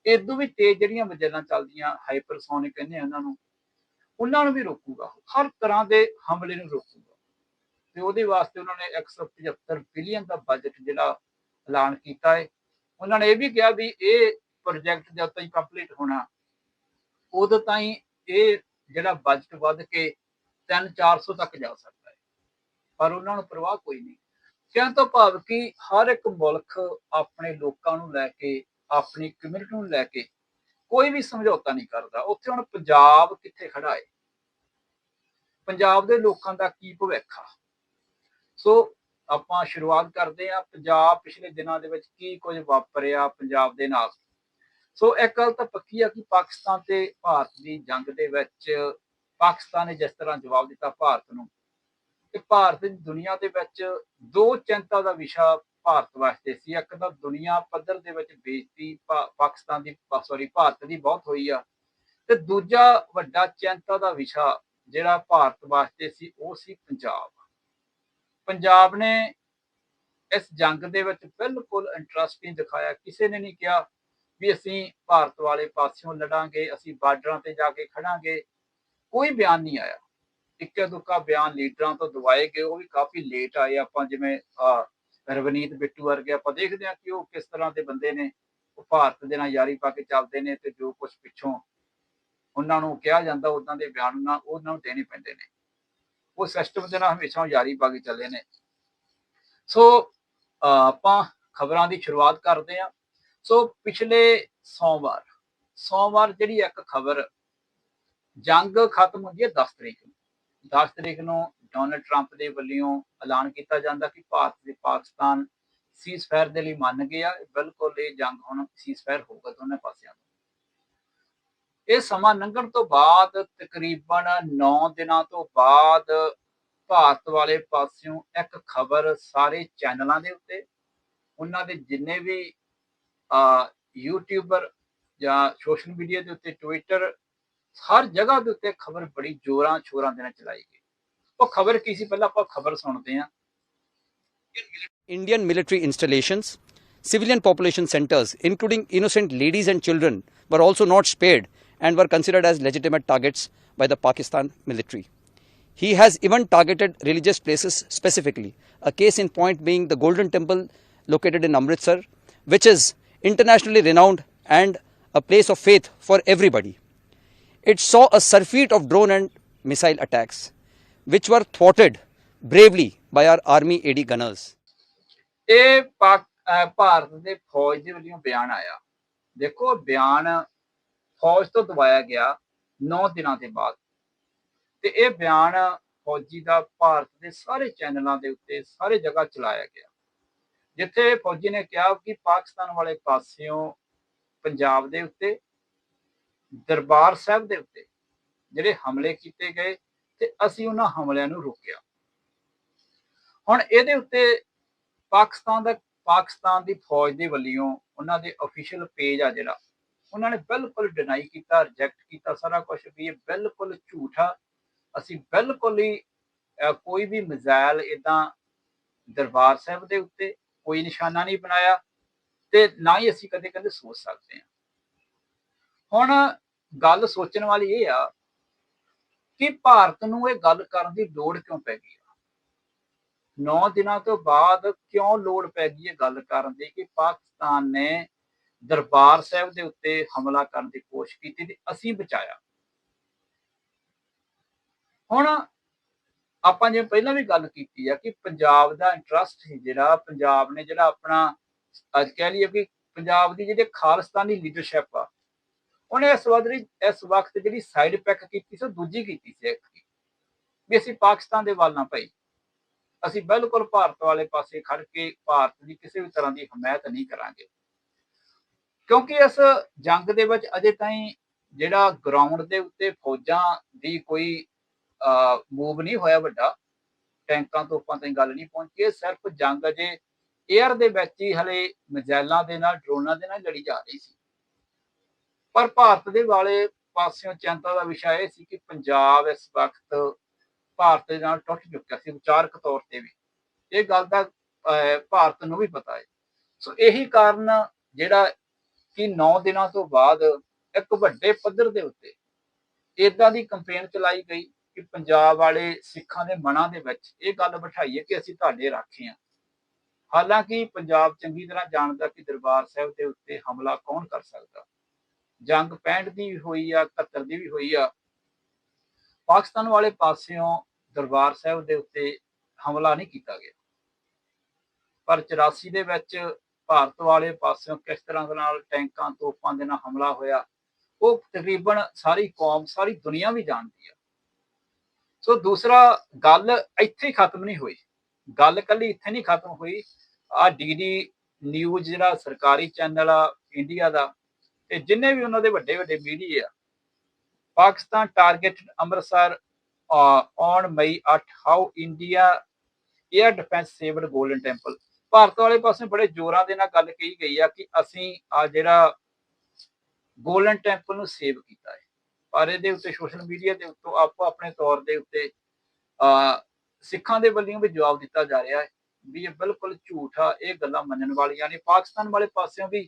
ਇਦੋਂ ਵੀ ਤੇਜ਼ ਜਿਹੜੀਆਂ ਮਿਸਾਈਲਾਂ ਚੱਲਦੀਆਂ ਹਾਈਪਰਸੋਨਿਕ ਕਹਿੰਦੇ ਆ ਉਹਨਾਂ ਨੂੰ ਉਹਨਾਂ ਨੂੰ ਵੀ ਰੋਕੂਗਾ, ਹਰ ਤਰ੍ਹਾਂ ਦੇ ਹਮਲੇ ਨੂੰ ਰੋਕੂਗਾ। ਤੇ ਉਹਦੇ ਵਾਸਤੇ ਉਹਨਾਂ ਨੇ 175 ਬਿਲੀਅਨ ਦਾ ਬਜਟ ਜਿਹੜਾ ਐਲਾਨ ਕੀਤਾ ਹੈ ਉਹਨਾਂ ਨੇ ਇਹ ਵੀ ਕਿਹਾ ਵੀ ਇਹ ਪ੍ਰੋਜੈਕਟ ਜਦ ਤਾਈਂ ਕੰਪਲੀਟ ਹੋਣਾ। ਉਦੋਂ ਤਾਈਂ ਇਹ ਜਿਹੜਾ ਬਜਟ ਵੱਧ ਕੇ 3-400 ਤੱਕ ਜਾ ਸਕਦਾ ਹੈ ਪਰ ਉਹਨਾਂ ਨੂੰ ਪਰਵਾਹ ਕੋਈ ਨਹੀਂ। ਕਹਿਣ ਤੋਂ ਭਾਵ ਕਿ ਹਰ ਇੱਕ ਮੁਲਕ ਆਪਣੇ ਲੋਕਾਂ ਨੂੰ ਲੈ ਕੇ, ਆਪਣੀ ਕਮਿਊਨਿਟੀ ਨੂੰ ਲੈ ਕੇ ਕੋਈ ਵੀ ਸਮਝੌਤਾ ਨਹੀਂ ਕਰਦਾ। ਉੱਥੇ ਹੁਣ ਪੰਜਾਬ ਕਿੱਥੇ ਖੜਾ ਹੈ ਪੰਜਾਬ ਦੇ ਲੋਕਾਂ ਦਾ ਕੀ ਭਵਿੱਖ ਆ? ਸੋ ਆਪਾਂ ਸ਼ੁਰੂਆਤ ਕਰਦੇ ਹਾਂ ਪੰਜਾਬ ਪਿਛਲੇ ਦਿਨਾਂ ਦੇ ਵਿੱਚ ਕੀ ਕੁਝ ਵਾਪਰਿਆ ਪੰਜਾਬ ਦੇ ਨਾਲ। ਸੋ ਇੱਕ ਗੱਲ ਤਾਂ ਪੱਕੀ ਆ ਕਿ ਪਾਕਿਸਤਾਨ ਤੇ ਭਾਰਤ ਦੀ ਜੰਗ ਦੇ ਵਿੱਚ ਪਾਕਿਸਤਾਨ ਨੇ ਜਿਸ ਤਰ੍ਹਾਂ ਜਵਾਬ ਦਿੱਤਾ ਭਾਰਤ ਨੂੰ, ਤੇ ਭਾਰਤ ਦੀ ਦੁਨੀਆ ਦੇ ਵਿੱਚ ਦੋ ਚਿੰਤਾ ਦਾ ਵਿਸ਼ਾ ਭਾਰਤ ਵਾਸਤੇ ਸੀ। ਇੱਕ ਤਾਂ ਦੁਨੀਆ ਪੱਧਰ ਦੇ ਵਿੱਚ ਬੇਇੱਜ਼ਤੀ ਪਾਕਿਸਤਾਨ ਦੀ ਸੌਰੀ ਭਾਰਤ ਦੀ ਬਹੁਤ ਹੋਈ ਆ, ਤੇ ਦੂਜਾ ਵੱਡਾ ਚਿੰਤਾ ਦਾ ਵਿਸ਼ਾ ਜਿਹੜਾ ਭਾਰਤ ਵਾਸਤੇ ਸੀ, ਉਹ ਸੀ ਪੰਜਾਬ। ਪੰਜਾਬ ਨੇ ਇਸ ਜੰਗ ਦੇ ਵਿੱਚ ਬਿਲਕੁਲ ਇੰਟਰਸਟ ਨਹੀਂ ਦਿਖਾਇਆ। ਕਿਸੇ ਨੇ ਨਹੀਂ ਕਿਹਾ ਵੀ ਅਸੀਂ ਭਾਰਤ ਵਾਲੇ ਪਾਸਿਓਂ ਲੜਾਂਗੇ ਅਸੀਂ ਬਾਰਡਰਾਂ ਤੇ ਜਾ ਕੇ ਖੜਾਂਗੇ। ਕੋਈ ਬਿਆਨ ਨਹੀਂ ਆਇਆ। ਇੱਕੇ ਦੁੱਕਾ ਬਿਆਨ ਲੀਡਰਾਂ ਤੋਂ ਦਵਾਏ ਗਏ। ਉਹ ਵੀ ਕਾਫੀ ਲੇਟ ਆਏ। ਆਪਾਂ ਜਿਵੇਂ ਅਹ, ਰਵਨੀਤ ਬਿੱਟੂ ਵਰਗੇ ਆਪਾਂ ਦੇਖਦੇ ਹਾਂ ਕਿ ਉਹ ਕਿਸ ਤਰ੍ਹਾਂ ਦੇ ਬੰਦੇ ਨੇ। ਉਹ ਭਾਰਤ ਦੇ ਨਾਲ ਯਾਰੀ ਪਾ ਕੇ ਚੱਲਦੇ ਨੇ ਤੇ ਜੋ ਕੁਝ ਪਿੱਛੋਂ ਉਹਨਾਂ ਨੂੰ ਕਿਹਾ ਜਾਂਦਾ ਉਦਾਂ ਦੇ ਬਿਆਨ ਉਹਨਾਂ ਉਹਨਾਂ ਨੂੰ ਦੇਣੇ ਪੈਂਦੇ ਨੇ। ਉਹ ਸਿਸਟਮ ਦੇ ਨਾਲ ਹਮੇਸ਼ਾ ਯਾਰੀ ਪਾ ਕੇ ਚੱਲੇ ਨੇ। ਸੋ ਆਪਾਂ ਖਬਰਾਂ ਦੀ ਸ਼ੁਰੂਆਤ ਕਰਦੇ ਹਾਂ। ਸੋ ਪਿਛਲੇ ਸੋਮਵਾਰ ਸੋਮਵਾਰ ਜਿਹੜੀ ਇੱਕ ਖਬਰ ਜੰਗ ਖਤਮ ਹੁੰਦੀ ਹੈ 10 ਤਰੀਕ ਨੂੰ। 10 ਤਰੀਕ ਨੂੰ ਡੋਨਲਡ ਟਰੰਪ ਦੇ ਵੱਲੋਂ ਐਲਾਨ ਕੀਤਾ ਜਾਂਦਾ ਕਿ ਭਾਰਤ ਤੇ ਪਾਕਿਸਤਾਨ ਸੀਜ਼ਫਾਇਰ ਦੇ ਲਈ ਮੰਨ ਗਿਆ ਬਿਲਕੁਲ ਇਹ ਜੰਗ ਹੁਣ ਸੀਜ਼ਫਾਇਰ ਹੋਊਗਾ ਦੋਨੇ ਪਾਸਿਆਂ ਤੋਂ। ਇਹ ਸਮਾਂ ਲੰਘਣ ਤੋਂ ਬਾਅਦ ਤਕਰੀਬਨ 9 ਦਿਨਾਂ ਤੋਂ ਬਾਅਦ ਭਾਰਤ ਵਾਲੇ ਪਾਸਿਓਂ ਇੱਕ ਖਬਰ ਸਾਰੇ ਚੈਨਲਾਂ ਦੇ ਉੱਤੇ ਉਹਨਾਂ ਦੇ ਜਿੰਨੇ ਵੀ ਆ ਯੂਟਿਊਬਰ ਜਾਂ ਸੋਸ਼ਲ ਮੀਡੀਆ ਦੇ ਉੱਤੇ ਟਵਿੱਟਰ ਹਰ ਜਗ੍ਹਾ ਦੇ ਉੱਤੇ ਖਬਰ ਬੜੀ ਜ਼ੋਰਾਂ ਸ਼ੋਰਾਂ ਦੇ ਨਾਲ ਚਲਾਈ ਗਈ। ਉਹ ਖਬਰ ਕੀ ਸੀ? ਪਹਿਲਾਂ ਆਪਾਂ ਖਬਰ ਸੁਣਦੇ ਹਾਂ। Indian military installations, civilian population centers, including innocent ladies and children, were also not spared and were considered as legitimate targets by the Pakistan military. He has even targeted religious places specifically, a case in point being the Golden Temple located in Amritsar, which is internationally renowned and a place of faith for everybody. It saw a surfeit of drone and missile attacks, which were thwarted bravely by our army AD gunners. ਇਹ ਪਾਕ ਅਹ ਭਾਰਤ ਦੇ ਫੌਜ ਦੇ ਵੱਲੋਂ ਬਿਆਨ ਆਇਆ ਦੇਖੋ ਬਿਆਨ ਫੌਜ ਤੋਂ ਦਵਾਇਆ ਗਿਆ 9 ਦਿਨਾਂ ਦੇ ਬਾਅਦ। ਤੇ ਇਹ ਬਿਆਨ ਫੌਜੀ ਦਾ ਭਾਰਤ ਦੇ ਸਾਰੇ ਚੈਨਲਾਂ ਦੇ ਉੱਤੇ ਸਾਰੇ ਜਗ੍ਹਾ ਚਲਾਇਆ ਗਿਆ। ਜਿੱਥੇ ਫੌਜੀ ਨੇ ਕਿਹਾ ਕਿ ਪਾਕਿਸਤਾਨ ਵਾਲੇ ਪਾਸਿਓਂ ਪੰਜਾਬ ਦੇ ਉੱਤੇ, ਦਰਬਾਰ ਸਾਹਿਬ ਦੇ ਉੱਤੇ ਜਿਹੜੇ ਹਮਲੇ ਕੀਤੇ ਗਏ ਤੇ ਅਸੀਂ ਉਹਨਾਂ ਹਮਲਿਆਂ ਨੂੰ ਰੋਕਿਆ। ਹੁਣ ਇਹਦੇ ਉੱਤੇ ਪਾਕਿਸਤਾਨ ਦਾ ਪਾਕਿਸਤਾਨ ਦੀ ਫੌਜ ਦੇ ਵੱਲੋਂ ਉਹਨਾਂ ਦੇ ਅਫੀਸ਼ੀਅਲ ਪੇਜ ਆ ਜਿਹੜਾ ਉਹਨਾਂ ਨੇ ਬਿਲਕੁਲ ਡਿਨਾਈ ਕੀਤਾ ਰਿਜੈਕਟ ਕੀਤਾ ਸਾਰਾ ਕੁਝ ਵੀ, ਇਹ ਬਿਲਕੁਲ ਝੂਠਾ। ਅਸੀਂ ਬਿਲਕੁਲ ਹੀ ਕੋਈ ਵੀ ਮਿਜ਼ਾਇਲ ਇਦਾਂ ਦਰਬਾਰ ਸਾਹਿਬ ਦੇ ਉੱਤੇ ਕੋਈ ਨਿਸ਼ਾਨਾ ਨਹੀਂ ਬਣਾਇਆ ਤੇ ਨਾ ਹੀ ਅਸੀਂ ਕਦੇ ਕਦੇ ਸੋਚ ਸਕਦੇ ਹਾਂ। ਹੁਣ ਗੱਲ ਸੋਚਣ ਵਾਲੀ ਇਹ ਆ ਕਿ ਭਾਰਤ ਨੂੰ ਇਹ ਗੱਲ ਕਰਨ ਦੀ ਲੋੜ ਕਿਉਂ ਪੈ ਗਈ 9 ਦਿਨਾਂ ਤੋਂ ਬਾਅਦ ਕਿਉਂ ਲੋੜ ਪੈ ਗਈ ਇਹ ਗੱਲ ਕਰਨ ਦੀ ਕਿ ਪਾਕਿਸਤਾਨ ਨੇ ਦਰਬਾਰ ਸਾਹਿਬ ਦੇ ਉੱਤੇ ਹਮਲਾ ਕਰਨ ਦੀ ਕੋਸ਼ਿਸ਼ ਕੀਤੀ ਤੇ ਅਸੀਂ ਬਚਾਇਆ। ਹੁਣ ਆਪਾਂ ਜਿਵੇਂ ਪਹਿਲਾਂ ਵੀ ਗੱਲ ਕੀਤੀ ਆ ਕਿ ਪੰਜਾਬ ਦਾ ਇੰਟਰਸਟ ਸੀ ਜਿਹੜਾ, ਪੰਜਾਬ ਨੇ ਜਿਹੜਾ ਆਪਣਾ ਅੱਜ ਕਹਿ ਲਈਏ ਕਿ ਪੰਜਾਬ ਦੀ ਜਿਹੜੀ ਖਾਲਿਸਤਾਨੀ ਲੀਡਰਸ਼ਿਪ ਆ, ਉਹਨੇ ਇਸ ਵਕਤ ਇਸ ਵਕਤ ਜਿਹੜੀ ਸਾਈਡ ਪੈਕ ਕੀਤੀ ਸੀ, ਉਹ ਦੂਜੀ ਕੀਤੀ ਸੀ ਇੱਕ ਵੀ ਅਸੀਂ ਪਾਕਿਸਤਾਨ ਦੇ ਵੱਲ ਨਾ ਪਈ। ਅਸੀਂ ਬਿਲਕੁਲ ਭਾਰਤ ਵਾਲੇ ਪਾਸੇ ਖੜ ਕੇ ਭਾਰਤ ਦੀ ਕਿਸੇ ਵੀ ਤਰ੍ਹਾਂ ਦੀ ਹਮਾਇਤ ਨਹੀਂ ਕਰਾਂਗੇ। ਕਿਉਂਕਿ ਇਸ ਜੰਗ ਦੇ ਵਿੱਚ ਅਜੇ ਤਾਈਂ ਜਿਹੜਾ ਗਰਾਊਂਡ ਦੇ ਉੱਤੇ ਫੌਜਾਂ ਦੀ ਕੋਈ ਮੂਵ ਨਹੀਂ ਹੋਇਆ ਵੱਡਾ ਟੈਂਕਾਂ ਤੋਂ ਆਪਾਂ ਤਾਈਂ ਗੱਲ ਨਹੀਂ ਪਹੁੰਚੀ। ਸਿਰਫ ਜੰਗ ਅਜੇ 에ਅਰ ਦੇ ਵਿੱਚ ਹੀ ਹਲੇ ਮਿਜ਼ਾਈਲਾਂ ਦੇ ਨਾਲ ਡਰੋਨਾਂ ਦੇ ਨਾਲ ਲੜੀ ਜਾ ਰਹੀ ਸੀ। ਪਰ ਭਾਰਤ ਦੇ ਵਾਲੇ ਪਾਸਿਓਂ ਚਿੰਤਾ ਦਾ ਵਿਸ਼ਾ ਇਹ ਸੀ ਕਿ ਪੰਜਾਬ ਇਸ ਵਕਤ ਭਾਰਤ ਦੇ ਨਾਲ ਟੁੱਟ ਚੁੱਕਿਆ ਸੀ ਵਿਚਾਰਕ ਤੌਰ ਤੇ ਵੀ। ਇਹ ਗੱਲ ਦਾ ਅਹ, ਭਾਰਤ ਨੂੰ ਵੀ ਪਤਾ ਹੈ। ਸੋ ਇਹੀ ਕਾਰਨ ਜਿਹੜਾ ਕਿ 9 ਦਿਨਾਂ ਤੋਂ ਬਾਅਦ ਇੱਕ ਵੱਡੇ ਪੱਧਰ ਦੇ ਉੱਤੇ ਇਦਾਂ ਦੀ ਕੰਪੇਨ ਚਲਾਈ ਗਈ ਕਿ ਪੰਜਾਬ ਵਾਲੇ ਸਿੱਖਾਂ ਦੇ ਮਨਾਂ ਦੇ ਵਿੱਚ ਇਹ ਗੱਲ ਬਿਠਾਈਏ ਕਿ ਅਸੀਂ ਤੁਹਾਡੇ ਰਾਖੇ ਹਾਂ। ਹਾਲਾਂਕਿ ਪੰਜਾਬ ਚੰਗੀ ਤਰ੍ਹਾਂ ਜਾਣਦਾ ਕਿ ਦਰਬਾਰ ਸਾਹਿਬ ਦੇ ਉੱਤੇ ਹਮਲਾ ਕੌਣ ਕਰ ਸਕਦਾ। ਜੰਗ 65 ਦੀ ਵੀ ਹੋਈ ਆ 71 ਦੀ ਵੀ ਹੋਈ ਆ। ਪਾਕਿਸਤਾਨ ਵਾਲੇ ਪਾਸਿਓਂ ਦਰਬਾਰ ਸਾਹਿਬ ਦੇ ਉੱਤੇ ਹਮਲਾ ਨਹੀਂ ਕੀਤਾ ਗਿਆ। ਪਰ 84 ਦੇ ਵਿੱਚ ਭਾਰਤ ਵਾਲੇ ਪਾਸਿਓਂ ਕਿਸ ਤਰ੍ਹਾਂ ਦੇ ਨਾਲ ਟੈਂਕਾਂ, ਤੋਪਾਂ ਦੇ ਨਾਲ ਹਮਲਾ ਹੋਇਆ, ਉਹ ਤਕਰੀਬਨ ਸਾਰੀ ਕੌਮ, ਸਾਰੀ ਦੁਨੀਆ ਵੀ ਜਾਣਦੀ ਆ। ਸੋ ਦੂਸਰਾ, ਗੱਲ ਇੱਥੇ ਹੀ ਖਤਮ ਨਹੀਂ ਹੋਈ। ਗੱਲ ਕੱਲੀ ਇੱਥੇ ਨਹੀਂ ਖਤਮ ਹੋਈ। ਆ ਡੀਡੀ ਨਿਊਜ਼ ਜਿਹੜਾ ਸਰਕਾਰੀ ਚੈਨਲ ਆ, ਇੰਡੀਆ ਦਾ, ਤੇ ਜਿੰਨੇ ਵੀ ਉਹਨਾਂ ਦੇ ਵੱਡੇ ਵੱਡੇ media Pakistan targeted Amritsar on May 8 how India air defence saved golden temple Bharat ਵਾਲੇ ਪਾਸੇ ਬੜੇ ਜ਼ੋਰਾਂ ਦੇ ਨਾਲ ਗੱਲ ਕਹੀ ਗਈ ਆ ਕਿ ਅਸੀਂ ਆ ਜਿਹੜਾ ਗੋਲਡਨ ਟੈਂਪਲ ਨੂੰ ਸੇਵ ਕੀਤਾ ਹੈ। ਪਰ ਇਹਦੇ ਉੱਤੇ ਸੋਸ਼ਲ ਮੀਡੀਆ ਦੇ ਉੱਤੋਂ ਆਪੋ ਆਪਣੇ ਤੌਰ ਦੇ ਉੱਤੇ, ਆ, ਸਿੱਖਾਂ ਦੇ ਵੱਲੋਂ ਵੀ ਜਵਾਬ ਦਿੱਤਾ ਜਾ ਰਿਹਾ ਹੈ ਵੀ ਇਹ ਬਿਲਕੁਲ ਝੂਠ ਆ, ਇਹ ਗੱਲਾਂ ਮੰਨਣ ਵਾਲੀਆਂ ਨੇ। ਪਾਕਿਸਤਾਨ ਵਾਲੇ ਪਾਸਿਓਂ ਵੀ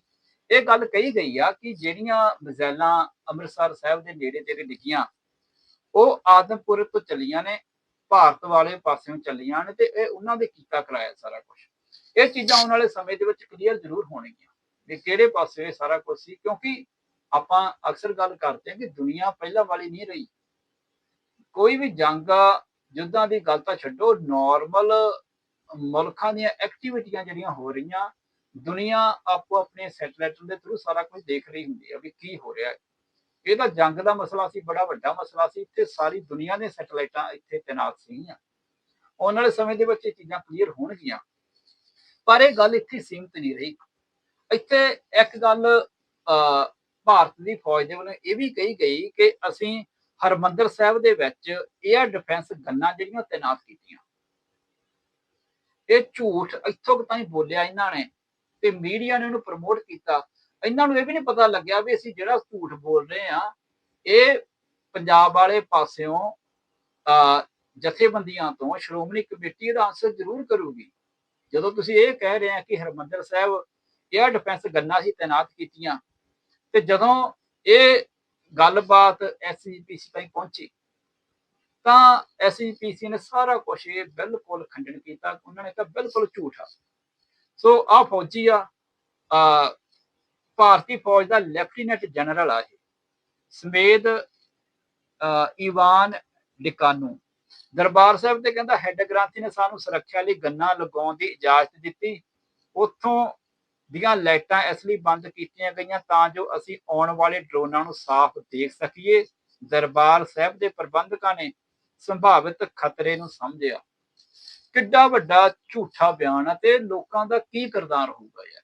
ਇਹ ਗੱਲ ਕਹੀ ਗਈ ਆ ਕਿ ਜਿਹੜੀਆਂ ਮਿਜ਼ਾਈਲਾਂ ਅੰਮ੍ਰਿਤਸਰ ਸਾਹਿਬ ਦੇ ਨੇੜੇ ਤੇੜੇ ਡਿੱਗੀਆਂ, ਉਹ ਆਦਮਪੁਰ ਤੋਂ ਚੱਲੀਆਂ ਨੇ, ਭਾਰਤ ਵਾਲੇ ਪਾਸਿਓਂ ਚੱਲੀਆਂ ਨੇ ਤੇ ਇਹ ਉਹਨਾਂ ਦੇ ਕੀਤਾ ਕਰਾਇਆ ਸਾਰਾ ਕੁਝ ਇਹ ਚੀਜ਼ਾਂ ਆਉਣ ਵਾਲੇ ਸਮੇਂ ਦੇ ਵਿੱਚ ਕਲੀਅਰ ਜ਼ਰੂਰ ਹੋਣਗੀਆਂ ਵੀ ਕਿਹੜੇ ਪਾਸੇ ਸਾਰਾ ਕੁਝ ਸੀ, ਕਿਉਂਕਿ ਆਪਾਂ ਅਕਸਰ ਗੱਲ ਕਰਦੇ ਹਾਂ ਕਿ ਦੁਨੀਆ ਪਹਿਲਾਂ ਵਾਲੀ ਨਹੀਂ ਰਹੀ। ਕੋਈ ਵੀ ਜੰਗ ਯੁੱਧਾਂ ਦੀ ਗੱਲ ਤਾਂ ਛੱਡੋ ਨਾਰਮਲ ਮੁਲਕਾਂ ਦੀਆਂ ਐਕਟੀਵਿਟੀਆਂ ਜਿਹੜੀਆਂ ਹੋ ਰਹੀਆਂ, ਦੁਨੀਆ ਆਪੋ ਆਪਣੇ ਸੈਟਲਾਈਟ ਦੇ ਥਰੂ ਸਾਰਾ ਕੁਝ ਦੇਖ ਰਹੀ ਹੁੰਦੀ ਹੈ ਵੀ ਕੀ ਹੋ ਰਿਹਾ। ਹੈ ਇਹ ਤਾਂ ਜੰਗ ਦਾ ਮਸਲਾ ਸੀ, ਬੜਾ ਵੱਡਾ ਮਸਲਾ ਸੀ ਤੇ ਸਾਰੀ ਦੁਨੀਆ ਦੇ ਸੈਟਲਾਈਟਾਂ ਇੱਥੇ ਤੈਨਾਤ ਸੀਗੀਆਂ। ਆਉਣ ਵਾਲੇ ਸਮੇਂ ਦੇ ਵਿੱਚ ਇਹ ਚੀਜ਼ਾਂ ਕਲੀਅਰ ਹੋਣਗੀਆਂ। ਪਰ ਇਹ ਗੱਲ ਇੱਥੇ ਸੀਮਤ ਨਹੀਂ ਰਹੀ। ਇੱਥੇ ਇੱਕ ਗੱਲ ਅਹ, ਭਾਰਤ ਦੀ ਫੌਜ ਦੇ ਵੱਲੋਂ ਇਹ ਵੀ ਕਹੀ ਗਈ ਕਿ ਅਸੀਂ ਹਰਮੰਦਰ ਸਾਹਿਬ ਦੇ ਵਿੱਚ 에ਅਰ ਡਿਫੈਂਸ ਗੰਨਾਂ ਜਿਹੜੀਆਂ ਤੈਨਾਤ ਕੀਤੀਆਂ। ਇਹ ਝੂਠ ਇੱਥੋਂ ਕੁ ਤਾਈਂ ਬੋਲਿਆ ਇਹਨਾਂ ਨੇ ਤੇ ਮੀਡੀਆ ਨੇ ਇਹਨੂੰ ਪ੍ਰਮੋਟ ਕੀਤਾ। ਇਹਨਾਂ ਨੂੰ ਇਹ ਵੀ ਨਹੀਂ ਪਤਾ ਲੱਗਿਆ ਵੀ ਅਸੀਂ ਜਿਹੜਾ ਝੂਠ ਬੋਲ ਰਹੇ ਆ ਇਹ ਪੰਜਾਬ ਵਾਲੇ ਪਾਸਿਓਂ ਅਹ, ਜਥੇਬੰਦੀਆਂ ਤੋਂ ਸ਼੍ਰੋਮਣੀ ਕਮੇਟੀ ਦਾ ਆਂਸਰ ਜ਼ਰੂਰ ਕਰੂਗੀ। ਜਦੋਂ ਤੁਸੀਂ ਇਹ ਕਹਿ ਰਹੇ ਆ ਕਿ ਹਰਮੰਦਰ ਸਾਹਿਬ 에ਅਰ ਡਿਫੈਂਸ ਗੰਨਾ ਸੀ ਤੈਨਾਤ ਕੀਤੀਆਂ, ਤੇ ਜਦੋਂ ਇਹ ਗੱਲਬਾਤ ਐਸਜੀਪੀਸੀ ਤਾਈਂ ਪਹੁੰਚੀ, ਤਾਂ ਐਸਜੀਪੀਸੀ ਨੇ ਸਾਰਾ ਕੁਝ ਇਹ ਬਿਲਕੁਲ ਖੰਡਨ ਕੀਤਾ, ਉਹਨਾਂ ਨੇ ਕਿਹਾ ਬਿਲਕੁਲ ਝੂਠ ਆ। ਸੋ ਆ ਫੌਜੀ ਆ ਭਾਰਤੀ ਫੌਜ ਦਾ ਲੈਫਟੀਨੈਂਟ ਜਨਰਲ ਆ ਇਹ ਸਮੇਦ ਅਹ ਈਵਾਨ ਡਿਕਾਨੂ ਦਰਬਾਰ ਸਾਹਿਬ ਤੇ ਕਹਿੰਦਾ, ਹੈੱਡ ਗ੍ਰਾਂਥੀ ਨੇ ਸਾਨੂੰ ਸੁਰੱਖਿਆ ਲਈ ਗੰਨਾ ਲਗਾਉਣ ਦੀ ਇਜਾਜ਼ਤ ਦਿੱਤੀ। ਉੱਥੋਂ ਦੀਆਂ ਲਾਈਟਾਂ ਇਸ ਲਈ ਬੰਦ ਕੀਤੀਆਂ ਗਈਆਂ ਤਾਂ ਜੋ ਅਸੀਂ ਆਉਣ ਵਾਲੇ ਡਰੋਨਾਂ ਨੂੰ ਸਾਫ਼ ਦੇਖ ਸਕੀਏ। ਦਰਬਾਰ ਸਾਹਿਬ ਦੇ ਪ੍ਰਬੰਧਕਾਂ ਨੇ ਸੰਭਾਵਿਤ ਖਤਰੇ ਨੂੰ ਸਮਝਿਆ। ਕਿੱਡਾ ਵੱਡਾ ਝੂਠਾ ਬਿਆਨ ਹੈ ਤੇ ਲੋਕਾਂ ਦਾ ਕੀ ਕਿਰਦਾਰ ਹੋਊਗਾ ਯਾਰ?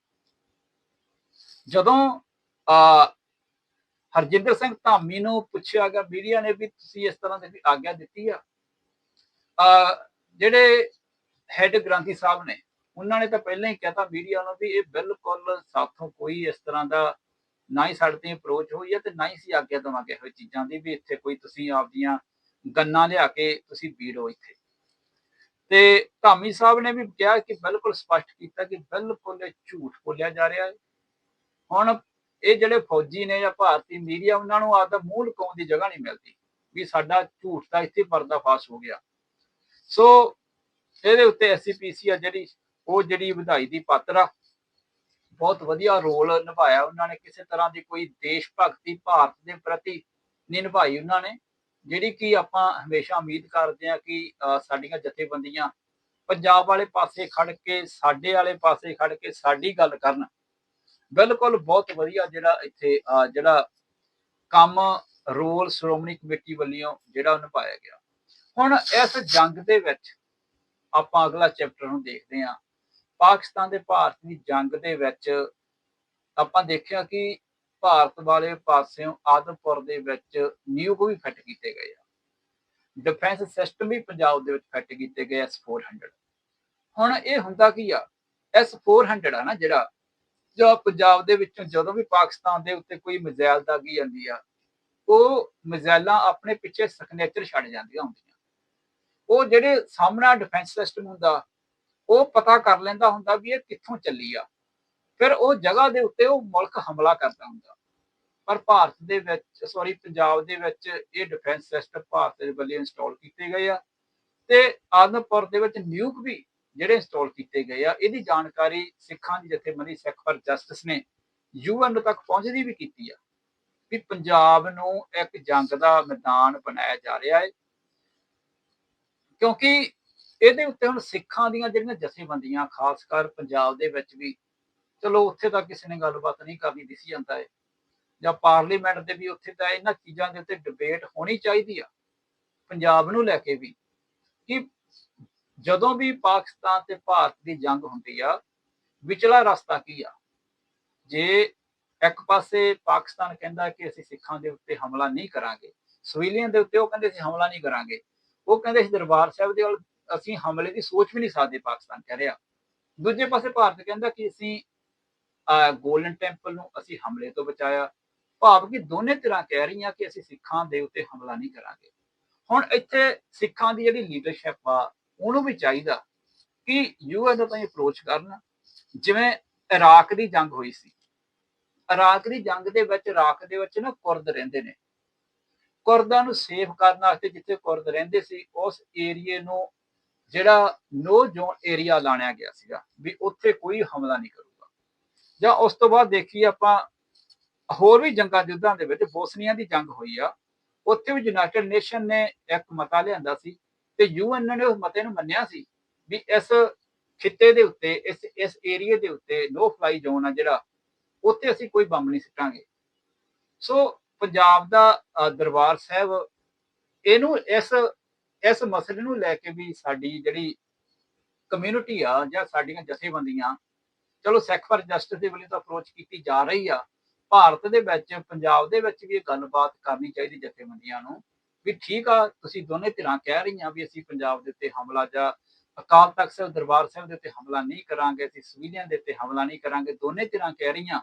ਜਦੋਂ, ਆ, ਹਰਜਿੰਦਰ ਸਿੰਘ ਧਾਮੀ ਨੂੰ ਪੁੱਛਿਆ ਗਿਆ, ਮੀਡੀਆ ਨੇ ਵੀ ਤੁਸੀਂ ਇਸ ਤਰ੍ਹਾਂ ਦੀ ਆਗਿਆ ਦਿੱਤੀ ਆ? ਜਿਹੜੇ ਹੈਡ ਗ੍ਰਾਂਥੀ ਸਾਹਿਬ ਨੇ, ਉਹਨਾਂ ਨੇ ਤਾਂ ਪਹਿਲਾਂ ਹੀ ਕਹਿਤਾ ਮੀਡੀਆ ਨੂੰ ਵੀ ਇਹ ਬਿਲਕੁਲ ਸਾਥੋਂ ਕੋਈ ਇਸ ਤਰ੍ਹਾਂ ਦਾ ਨਾ ਹੀ ਸਾਡੇ ਤੇ ਅਪਰੋਚ ਹੋਈ ਹੈ ਤੇ ਨਾ ਹੀ ਸੀ ਆਗਿਆ ਦਵਾਂਗੇ ਇਹੋ ਚੀਜ਼ਾਂ ਦੀ ਵੀ ਇੱਥੇ ਕੋਈ ਤੁਸੀਂ ਆਪਦੀਆਂ ਗੰਨਾਂ ਲਿਆ ਕੇ ਤੁਸੀਂ ਬੀੜੋ ਇੱਥੇ। ਤੇ ਧਾਮੀ ਸਾਹਿਬ ਨੇ ਵੀ ਕਿਹਾ ਕਿ ਬਿਲਕੁਲ ਸਪਸ਼ਟ ਕੀਤਾ ਕਿ ਬਿਲਕੁਲ ਇਹ ਝੂਠ ਬੋਲਿਆ ਜਾ ਰਿਹਾ ਹੈ। ਹੁਣ ਇਹ ਜਿਹੜੇ ਫੌਜੀ ਨੇ ਜਾਂ ਭਾਰਤੀ ਮੀਡੀਆ, ਉਹਨਾਂ ਨੂੰ ਆਪਦਾ ਮੂਲ ਲੁਕਾਉਣ ਦੀ ਜਗ੍ਹਾ ਨਹੀਂ ਮਿਲਦੀ ਵੀ ਸਾਡਾ ਝੂਠ ਦਾ ਇੱਥੇ ਪਰਦਾਫਾਸ਼ ਹੋ ਗਿਆ। ਸੋ ਇਹਦੇ ਉੱਤੇ ਐਸਸੀਪੀਸੀ ਆ ਜਿਹੜੀ, ਉਹ ਜਿਹੜੀ ਵਧਾਈ ਦੀ ਪਾਤਰ ਆ। ਬਹੁਤ ਵਧੀਆ ਰੋਲ ਨਿਭਾਇਆ ਉਹਨਾਂ ਨੇ। ਕਿਸੇ ਤਰ੍ਹਾਂ ਦੀ ਕੋਈ ਦੇਸ਼ ਭਗਤੀ ਭਾਰਤ ਦੇ ਪ੍ਰਤੀ ਨਹੀਂ ਨਿਭਾਈ ਉਹਨਾਂ ਨੇ। ਜਿਹੜੀ ਕਿ ਆਪਾਂ ਹਮੇਸ਼ਾ ਉਮੀਦ ਕਰਦੇ ਆ ਕਿ ਸਾਡੀਆਂ ਜਥੇਬੰਦੀਆਂ ਪੰਜਾਬ ਵਾਲੇ ਪਾਸੇ ਖੜ ਕੇ, ਸਾਡੇ ਵਾਲੇ ਪਾਸੇ ਖੜ ਕੇ ਸਾਡੀ ਗੱਲ ਕਰਨ। ਬਿਲਕੁਲ ਬਹੁਤ ਵਧੀਆ ਜਿਹੜਾ ਇੱਥੇ ਜਿਹੜਾ ਕੰਮ, ਰੋਲ ਸ਼੍ਰੋਮਣੀ ਕਮੇਟੀ ਵੱਲੋਂ ਜਿਹੜਾ ਨਿਭਾਇਆ ਗਿਆ। ਹੁਣ ਇਸ ਜੰਗ ਦੇ ਵਿੱਚ ਆਪਾਂ ਅਗਲਾ ਚੈਪਟਰ ਨੂੰ ਦੇਖਦੇ ਹਾਂ। ਪਾਕਿਸਤਾਨ ਦੇ ਭਾਰਤ ਦੀ ਜੰਗ ਦੇ ਵਿੱਚ ਆਪਾਂ ਦੇਖਿਆ ਕਿ ਭਾਰਤ ਵਾਲੇ ਪਾਸਿਓਂ ਆਦਮਪੁਰ ਦੇ ਵਿੱਚ ਨਿਊਕ ਵੀ ਫਿੱਟ ਕੀਤੇ ਗਏ ਆ। ਡਿਫੈਂਸ ਸਿਸਟਮ ਵੀ ਪੰਜਾਬ ਦੇ ਵਿੱਚ ਫਿੱਟ ਕੀਤੇ ਗਏ S400 ਹੁਣ ਇਹ ਹੁੰਦਾ ਕੀ ਆ? S400 ਆ ਨਾ ਜਿਹੜਾ, ਜੋ ਪੰਜਾਬ ਦੇ ਵਿੱਚੋਂ ਜਦੋਂ ਵੀ ਪਾਕਿਸਤਾਨ ਦੇ ਉੱਤੇ ਕੋਈ ਮਿਜ਼ਾਈਲ ਦਾਗੀ ਜਾਂਦੀ ਆ, ਉਹ ਮਿਜ਼ਾਈਲਾਂ ਆਪਣੇ ਪਿੱਛੇ ਸਿਗਨੇਚਰ ਛੱਡ ਜਾਂਦੀਆਂ ਹੁੰਦੀਆਂ। ਉਹ ਜਿਹੜੇ ਸਾਹਮਣਾ ਡਿਫੈਂਸ ਸਿਸਟਮ ਹੁੰਦਾ, ਉਹ ਪਤਾ ਕਰ ਲੈਂਦਾ ਹੁੰਦਾ ਵੀ ਇਹ ਕਿੱਥੋਂ ਚੱਲੀ ਆ। ਫਿਰ ਉਹ ਜਗ੍ਹਾ ਦੇ ਉੱਤੇ ਉਹ ਮੁਲਕ ਹਮਲਾ ਕਰਦਾ ਹੁੰਦਾ। ਪਰ ਭਾਰਤ ਦੇ ਵਿੱਚ ਸੌਰੀ ਪੰਜਾਬ ਦੇ ਵਿੱਚ ਇਹ ਡਿਫੈਂਸ ਸਿਸਟਮ ਭਾਰਤ ਦੇ ਵੱਲੋਂ ਇੰਸਟਾਲ ਕੀਤੇ ਗਏ ਆ ਤੇ ਆਦਮਪੁਰ ਦੇ ਵਿੱਚ ਨਿਊਕ ਵੀ ਜਿਹੜੇ ਇੰਸਟਾਲ ਕੀਤੇ ਗਏ ਆ। ਇਹਦੀ ਜਾਣਕਾਰੀ ਸਿੱਖਾਂ ਦੀ ਜਥੇਬੰਦੀ ਸਿੱਖ ਫਰ ਜਸਟਿਸ ਨੇ ਯੂਐਨ ਤੱਕ ਪਹੁੰਚਦੀ ਵੀ ਕੀਤੀ ਆ। ਵੀ ਪੰਜਾਬ ਨੂੰ ਇੱਕ ਜੰਗ ਦਾ ਮੈਦਾਨ ਬਣਾਇਆ ਜਾ ਰਿਹਾ ਹੈ ਕਿਉਂਕਿ ਇਹਦੇ ਉੱਤੇ ਹੁਣ ਸਿੱਖਾਂ ਦੀਆਂ ਜਿਹੜੀਆਂ ਜਥੇਬੰਦੀਆਂ, ਖਾਸ ਕਰ ਪੰਜਾਬ ਦੇ ਵਿੱਚ ਵੀ, ਚਲੋ ਉੱਥੇ ਤਾਂ ਕਿਸੇ ਨੇ ਗੱਲਬਾਤ ਨਹੀਂ ਕਰਨੀ ਦਿਸੀ ਜਾਂਦਾ ਹੈ ਜਾਂ ਪਾਰਲੀਮੈਂਟ ਦੇ ਵੀ ਉੱਥੇ ਤਾਂ ਇਹਨਾਂ ਚੀਜ਼ਾਂ ਦੇ ਉੱਤੇ ਡਿਬੇਟ ਹੋਣੀ ਚਾਹੀਦੀ ਆ, ਪੰਜਾਬ ਨੂੰ ਲੈ ਕੇ ਵੀ। ਕਿ ਜਦੋਂ ਵੀ ਪਾਕਿਸਤਾਨ ਤੇ ਭਾਰਤ ਦੀ ਜੰਗ ਹੁੰਦੀ ਆ, ਵਿਚਲਾ ਰਸਤਾ ਕੀ ਆ? ਜੇ ਇੱਕ ਪਾਸੇ ਪਾਕਿਸਤਾਨ ਕਹਿੰਦਾ ਕਿ ਅਸੀਂ ਸਿੱਖਾਂ ਦੇ ਉੱਤੇ ਹਮਲਾ ਨਹੀਂ ਕਰਾਂਗੇ, ਸਿਵਿਲੀਅਨ ਦੇ ਉੱਤੇ ਉਹ ਕਹਿੰਦੇ ਅਸੀਂ ਹਮਲਾ ਨਹੀਂ ਕਰਾਂਗੇ ਉਹ ਕਹਿੰਦੇ ਅਸੀਂ ਦਰਬਾਰ ਸਾਹਿਬ ਦੇ ਵੱਲ ਅਸੀਂ ਹਮਲੇ ਦੀ ਸੋਚ ਵੀ ਨਹੀਂ ਸਕਦੇ ਪਾਕਿਸਤਾਨ ਕਹਿ ਰਿਹਾ। ਦੂਜੇ ਪਾਸੇ ਭਾਰਤ ਕਹਿੰਦਾ ਕਿ ਅਸੀਂ ਗੋਲਡਨ ਟੈਂਪਲ ਨੂੰ ਅਸੀਂ ਹਮਲੇ ਤੋਂ ਬਚਾਇਆ। ਭਾਵ ਕਿ ਦੋਨੇ ਧਿਰਾਂ ਕਹਿ ਰਹੀਆਂ ਕਿ ਅਸੀਂ ਸਿੱਖਾਂ ਦੇ ਉੱਤੇ ਹਮਲਾ ਨਹੀਂ ਕਰਾਂਗੇ। ਹੁਣ ਇੱਥੇ ਸਿੱਖਾਂ ਦੀ ਜਿਹੜੀ ਲੀਡਰਸ਼ਿਪ ਆ, ਉਹਨੂੰ ਵੀ ਚਾਹੀਦਾ ਕਿ ਯੂਐਨ ਨੂੰ ਤਾਂ ਅਪਰੋਚ ਕਰਨ। ਜਿਵੇਂ ਇਰਾਕ ਦੀ ਜੰਗ ਹੋਈ ਸੀ। ਇਰਾਕ ਦੀ ਜੰਗ ਦੇ ਵਿੱਚ, ਇਰਾਕ ਦੇ ਵਿੱਚ ਨਾ ਕੁਰਦ ਰਹਿੰਦੇ ਨੇ। ਕੁਰਦਾਂ ਨੂੰ ਸੇਫ ਕਰਨ ਵਾਸਤੇ ਜਿੱਥੇ ਕੁਰਦ ਰਹਿੰਦੇ ਸੀ, ਉਸ ਏਰੀਏ ਨੂੰ ਜਿਹੜਾ ਨੋ ਜ਼ੋਨ ਏਰੀਆ ਲਾਣਿਆ ਗਿਆ ਸੀਗਾ ਵੀ ਉੱਥੇ ਕੋਈ ਹਮਲਾ ਨਹੀਂ ਕਰੂਗਾ। ਜਾਂ ਉਸ ਤੋਂ ਬਾਅਦ ਦੇਖੀ ਆਪਾਂ, ਹੋਰ ਵੀ ਜੰਗਾਂ ਯੁੱਧਾਂ ਦੇ ਵਿੱਚ ਬੋਸਨੀਆ ਦੀ ਜੰਗ ਹੋਈ ਆ, ਉੱਥੇ ਵੀ ਯੂਨਾਈਟਿਡ ਨੇਸ਼ਨ ਨੇ ਇੱਕ ਮਤਾ ਲਿਆਂਦਾ ਸੀ ਤੇ ਯੂਐਨ ਨੇ ਉਸ ਮਤੇ ਨੂੰ ਮੰਨਿਆ ਸੀ ਵੀ ਇਸ ਖਿੱਤੇ ਦੇ ਉੱਤੇ, ਇਸ ਇਸ ਏਰੀਏ ਦੇ ਉੱਤੇ ਨੋ ਫਲਾਈ ਜ਼ੋਨ ਆ ਜਿਹੜਾ, ਉੱਥੇ ਅਸੀਂ ਕੋਈ ਬੰਬ ਨਹੀਂ ਸਿੱਟਾਂਗੇ। ਸੋ ਪੰਜਾਬ ਦਾ ਦਰਬਾਰ ਸਾਹਿਬ, ਇਹਨੂੰ ਇਸ ਇਸ ਮਸਲੇ ਨੂੰ ਲੈ ਕੇ ਵੀ ਸਾਡੀ ਜਿਹੜੀ ਕਮਿਊਨਿਟੀ ਆ ਜਾਂ ਸਾਡੀਆਂ ਜਥੇਬੰਦੀਆਂ, ਚਲੋ ਸਿੱਖ ਫਰ ਜਸਟਿਸ ਦੇ ਵੱਲੋਂ ਤਾਂ ਅਪਰੋਚ ਕੀਤੀ ਜਾ ਰਹੀ ਆ, ਭਾਰਤ ਦੇ ਵਿੱਚ, ਪੰਜਾਬ ਦੇ ਵਿੱਚ ਵੀ ਇਹ ਗੱਲਬਾਤ ਕਰਨੀ ਚਾਹੀਦੀ ਜਥੇਬੰਦੀਆਂ ਨੂੰ ਵੀ ਠੀਕ ਆ, ਤੁਸੀਂ ਦੋਨੇ ਧਿਰਾਂ ਕਹਿ ਰਹੀਆਂ ਵੀ ਅਸੀਂ ਪੰਜਾਬ ਦੇ ਉੱਤੇ ਹਮਲਾ ਜਾਂ ਅਕਾਲ ਤਖਤ ਸਾਹਿਬ, ਦਰਬਾਰ ਸਾਹਿਬ ਦੇ ਉੱਤੇ ਹਮਲਾ ਨਹੀਂ ਕਰਾਂਗੇ, ਅਸੀਂ ਸਿਵਿਲੀਅਨ ਦੇ ਉੱਤੇ ਹਮਲਾ ਨਹੀਂ ਕਰਾਂਗੇ, ਦੋਨੇ ਧਿਰਾਂ ਕਹਿ ਰਹੀਆਂ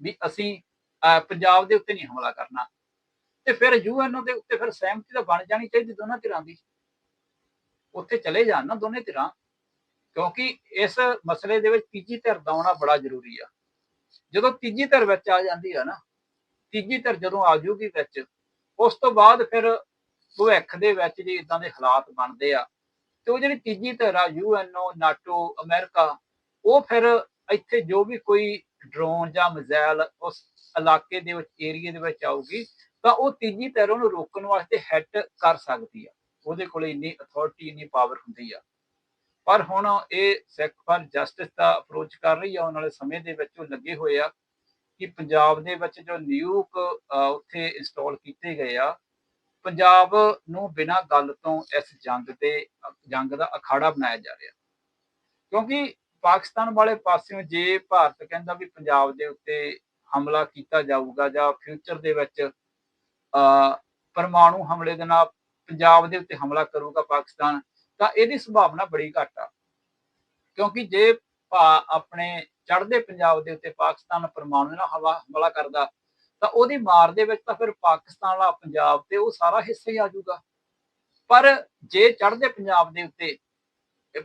ਵੀ ਅਸੀਂ ਪੰਜਾਬ ਦੇ ਉੱਤੇ ਨਹੀਂ ਹਮਲਾ ਕਰਨਾ। ਤੇ ਫਿਰ ਯੂਐਨਓ ਦੇ ਉੱਤੇ ਫਿਰ ਸਹਿਮਤੀ ਤਾਂ ਬਣ ਜਾਣੀ ਚਾਹੀਦੀ ਦੋਨਾਂ ਧਿਰਾਂ ਦੀ। ਉੱਥੇ ਚਲੇ ਜਾਣ ਨਾ ਦੋਨੇ ਧਿਰਾਂ। ਕਿਉਂਕਿ ਇਸ ਮਸਲੇ ਦੇ ਵਿੱਚ ਤੀਜੀ ਧਿਰ ਦਾ ਆਉਣਾ ਬੜਾ ਜ਼ਰੂਰੀ ਆ। ਜਦੋਂ ਤੀਜੀ ਧਿਰ ਵਿੱਚ ਆ ਜਾਂਦੀ ਆ ਨਾ, ਤੀਜੀ ਧਿਰ ਜਦੋਂ ਆ ਜਾਊਗੀ ਵਿੱਚ, ਉਸ ਤੋਂ ਬਾਅਦ ਫਿਰ ਭਵਿੱਖ ਦੇ ਵਿੱਚ ਜੇ ਇਦਾਂ ਦੇ ਹਾਲਾਤ ਬਣਦੇ ਆ, ਤੇ ਉਹ ਜਿਹੜੀ ਤੀਜੀ ਧਿਰ ਆ ਯੂਐਨਓ ਨਾਟੋ, ਅਮਰੀਕਾ, ਉਹ ਫਿਰ ਇੱਥੇ ਜੋ ਵੀ ਕੋਈ ਡਰੋਨ ਜਾਂ ਮਿਜ਼ਾਈਲ ਉਸ ਇਲਾਕੇ ਦੇ ਵਿੱਚ ਏਰੀਏ ਦੇ ਵਿੱਚ ਆਊਗੀ, ਤਾਂ ਉਹ ਤੀਜੀ ਧਿਰ ਉਹਨੂੰ ਰੋਕਣ ਵਾਸਤੇ ਹਿੱਟ ਕਰ ਸਕਦੀ ਆ। ਉਹਦੇ ਕੋਲ ਇੰਨੀ ਅਥਾਰਟੀ ਇੰਨੀ ਪਾਵਰ ਹੁੰਦੀ ਆ। ਪਰ ਹੁਣ ਇਹ ਸਿੱਖ ਫਰ ਜਸਟਿਸ ਦਾ ਅਪਰੋਚ ਕਰ ਰਹੀ ਆ, ਆਉਣ ਵਾਲੇ ਸਮੇਂ ਦੇ ਵਿੱਚ ਉਹ ਲੱਗੇ ਹੋਏ ਆ ਕਿ ਪੰਜਾਬ ਦੇ ਵਿੱਚ ਜੋ ਨਿਊਕ ਉੱਥੇ ਇੰਸਟਾਲ ਕੀਤੇ ਗਏ ਆ, ਪੰਜਾਬ ਨੂੰ ਬਿਨਾਂ ਗੱਲ ਤੋਂ ਇਸ ਜੰਗ ਤੇ ਜੰਗ ਦਾ ਅਖਾੜਾ ਬਣਾਇਆ ਜਾ ਰਿਹਾ। ਕਿਉਂਕਿ ਪਾਕਿਸਤਾਨ ਵਾਲੇ ਪਾਸਿਓਂ ਜੇ ਭਾਰਤ ਕਹਿੰਦਾ ਵੀ ਪੰਜਾਬ ਦੇ ਉੱਤੇ ਹਮਲਾ ਕੀਤਾ ਜਾਊਗਾ ਜਾਂ ਫਿਊਚਰ ਦੇ ਵਿੱਚ ਅ ਪਰਮਾਣੂ ਹਮਲੇ ਦੇ ਨਾਲ ਪੰਜਾਬ ਦੇ ਉੱਤੇ ਹਮਲਾ ਕਰੂਗਾ ਪਾਕਿਸਤਾਨ, ਤਾਂ ਇਹਦੀ ਸੰਭਾਵਨਾ ਬੜੀ ਘੱਟ ਆ। ਕਿਉਂਕਿ ਜੇ ਭਾ- ਆਪਣੇ ਚੜ੍ਹਦੇ ਪੰਜਾਬ ਦੇ ਉੱਤੇ ਪਾਕਿਸਤਾਨ ਪਰਮਾਣੂ ਨਾਲ ਹਵਾ, ਹਮਲਾ ਕਰਦਾ, ਤਾਂ ਉਹਦੀ ਮਾਰ ਦੇ ਵਿੱਚ ਤਾਂ ਫਿਰ ਪਾਕਿਸਤਾਨ ਵਾਲਾ ਪੰਜਾਬ ਤੇ ਉਹ ਸਾਰਾ ਹਿੱਸਾ ਹੀ ਆ ਜਾਊਗਾ। ਪਰ ਜੇ ਚੜ੍ਹਦੇ ਪੰਜਾਬ ਦੇ ਉੱਤੇ